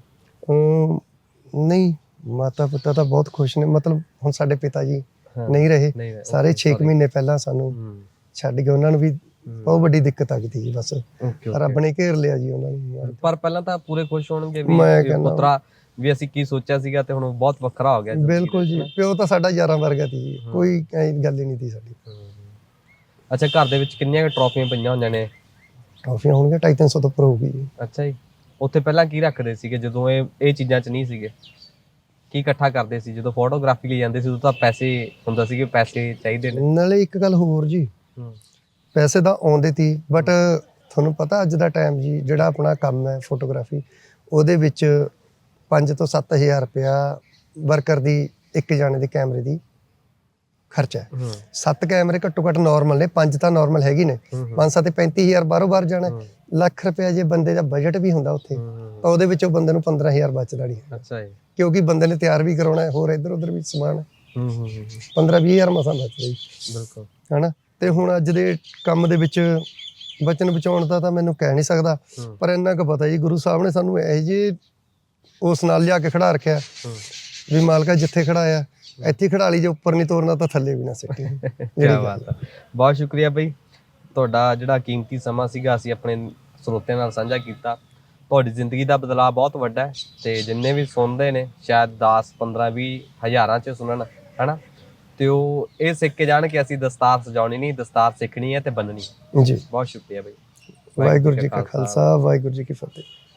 ਨਹੀਂ ਮਾਤਾ ਪਿਤਾ ਤਾਂ ਬਹੁਤ ਖੁਸ਼ ਨੇ। ਮਤਲਬ ਹੁਣ ਸਾਡੇ ਪਿਤਾ ਜੀ। ਨਹੀਂ ਰਹੇ। ਸਾਰੇ okay, 6 sorry. ਮਹੀਨੇ ਪਹਿਲਾਂ ਸਾਨੂੰ ਛੱਡ ਗਏ। ਉਹਨਾਂ ਨੂੰ ਵੀ ਬਹੁਤ ਵੱਡੀ ਦਿੱਕਤ ਆ ਗਈ ਸੀ ਬਸ। ਰੱਬ ਨੇ ਘੇਰ ਲਿਆ ਜੀ ਉਹਨਾਂ ਨੂੰ ਪਰ ਪਹਿਲਾਂ ਤਾਂ ਪੂਰੇ ਖੁਸ਼ ਹੋਣਗੇ ਵੀ ਪੁੱਤਰਾ ਵੀ ਅਸੀਂ ਕੀ ਸੋਚਿਆ ਸੀਗਾ ਤੇ ਹੁਣ ਬਹੁਤ ਵੱਖਰਾ ਹੋ ਗਿਆ ਬਿਲਕੁਲ ਜੀ ਪਿਓ ਤਾਂ ਸਾਡਾ ਯਾਰਾਂ ਵਰਗਾ ਸੀ ਜੀ ਕੋਈ ਗੱਲ ਹੀ ਨਹੀਂ ਸੀ ਸਾਡੀ। ਅੱਛਾ ਘਰ ਦੇ ਵਿੱਚ ਕਿੰਨੀਆਂ ਟਰੋਫੀਆਂ ਪਈਆਂ ਹੁੰਦੀਆਂ ਨੇ? ਟਰਾਫੀਆਂ ਹੋਣਗੀਆਂ 250 ਤੋਂ ਉੱਪਰ ਹੋਊਗੀ ਜੀ। ਅੱਛਾ ਜੀ। ਉੱਥੇ ਪਹਿਲਾਂ ਕੀ ਰੱਖਦੇ ਸੀਗੇ ਜਦੋਂ ਇਹ ਇਹ ਚੀਜ਼ਾਂ 'ਚ ਨਹੀਂ ਸੀਗੇ? ਕੀ ਇਕੱਠਾ ਕਰਦੇ ਸੀ? ਜਦੋਂ ਫੋਟੋਗ੍ਰਾਫੀ ਲਈ ਜਾਂਦੇ ਸੀ ਉਦੋਂ ਤਾਂ ਪੈਸੇ ਹੁੰਦਾ ਸੀ ਕਿ ਪੈਸੇ ਚਾਹੀਦੇ ਨੇ। ਨਾਲੇ ਇੱਕ ਗੱਲ ਹੋਰ ਜੀ ਪੈਸੇ ਤਾਂ ਆਉਂਦੇ ਤੀ ਬਟ ਤੁਹਾਨੂੰ ਪਤਾ ਅੱਜ ਦਾ ਟਾਈਮ ਜੀ ਜਿਹੜਾ ਆਪਣਾ ਕੰਮ ਹੈ ਫੋਟੋਗ੍ਰਾਫੀ ਉਹਦੇ ਵਿੱਚ 5 ਤੋਂ 7000 ਰੁਪਇਆ ਵਰਕਰ ਦੀ ਇੱਕ ਜਾਣੇ ਦੇ ਕੈਮਰੇ ਦੀ ਖਰਚਾ ਹੈ। ਸੱਤ ਕੈਮਰੇ ਘੱਟੋ ਘੱਟ ਨਾਰਮਲ ਨੇ ਪੰਜ ਤਾਂ ਨਾਰਮਲ ਹੈਗੇ ਨੇ। ਹੂੰ, ਹੂੰ। ਪੰਜ ਸੱਤ 35000 ਬਾਹਰੋਂ ਬਾਹਰ ਜਾਣਾ। ਲੱਖ ਰੁਪਇਆ ਜੇ ਬੰਦੇ ਦਾ ਬਜਟ ਵੀ ਹੁੰਦਾ ਉੱਥੇ ਤਾਂ ਉਹਦੇ ਵਿੱਚੋਂ ਬੰਦੇ ਨੂੰ 15000 ਬਚਦਾ ਨਹੀਂ ਅੱਛਾ ਜੀ। ਕਿਉਂਕਿ ਬੰਦੇ ਨੇ ਤਿਆਰ ਵੀ ਕਰਾਉਣਾ ਹੈ ਹੋਰ ਇੱਧਰ ਉੱਧਰ ਵੀ ਸਮਾਨ ਹੈ। ਹੂੰ ਹੂੰ ਹੂੰ 15 20000 ਮਸਾਂ ਬਚਦਾ ਜੀ। ਬਿਲਕੁਲ। ਹਨਾ? ਤੇ ਹੁਣ ਅੱਜ ਦੇ ਕੰਮ ਦੇ ਵਿੱਚ ਬਚਨ ਬਚਾਉਣ ਦਾ ਤਾਂ ਮੈਨੂੰ ਕਹਿ ਨਹੀਂ ਸਕਦਾ। ਪਰ ਇੰਨਾ ਕੁ ਪਤਾ ਜੀ ਗੁਰੂ ਸਾਹਿਬ ਨੇ ਸਾਨੂੰ ਇਹ ਜੇ ਉਸ ਨਾਲ ਲਿਆ ਕੇ ਖੜਾ ਰੱਖਿਆ। ਵੀ ਮਾਲਕਾ ਜਿੱਥੇ ਖੜਾਇਆ ਇੱਥੇ ਖੜਾ ਲਈ ਜੇ ਉੱਪਰ ਨਹੀਂ ਤੋਰਨਾ ਤਾਂ ਥੱਲੇ ਵੀ ਨਾ ਸਿੱਟੀ। ਕੀ ਬਾਤ ਹੈ ਬਹੁਤ ਸ਼ੁਕਰੀਆ ਬਈ। ਤੁਹਾਡਾ ਜਿਹੜਾ ਕੀਮਤੀ ਸਮਾਂ ਸੀਗਾ ਅਸੀਂ ਆਪਣੇ ਸਰੋਤਿਆਂ ਨਾਲ ਸਾਂਝਾ ਕੀਤਾ। ਤੁਹਾਡੀ ਜ਼ਿੰਦਗੀ ਦਾ ਬਦਲਾਅ ਬਹੁਤ ਵੱਡਾ ਹੈ ਤੇ ਜਿੰਨੇ ਵੀ ਸੁਣਦੇ ਨੇ ਸ਼ਾਇਦ 10 15 20 ਹਜ਼ਾਰਾਂ ਚ ਸੁਣਨ ਹਨਾ? ਤੇ ਉਹ ਇਹ ਸਿੱਖ ਕੇ ਜਾਣ ਕਿ ਅਸੀਂ ਦਸਤਾਰ ਸਜਾਉਣੀ ਨਹੀਂ ਦਸਤਾਰ ਸਿੱਖਣੀ ਹੈ ਤੇ ਬੰਨਣੀ ਹੈ। ਜੀ। ਬਹੁਤ ਸ਼ੁਕਰੀਆ ਬਈ। ਵਾਹਿਗੁਰੂ ਜੀ ਕਾ ਖਾਲਸਾ। ਵਾਹਿਗੁਰੂ ਜੀ ਕੀ ਫਤਿਹ।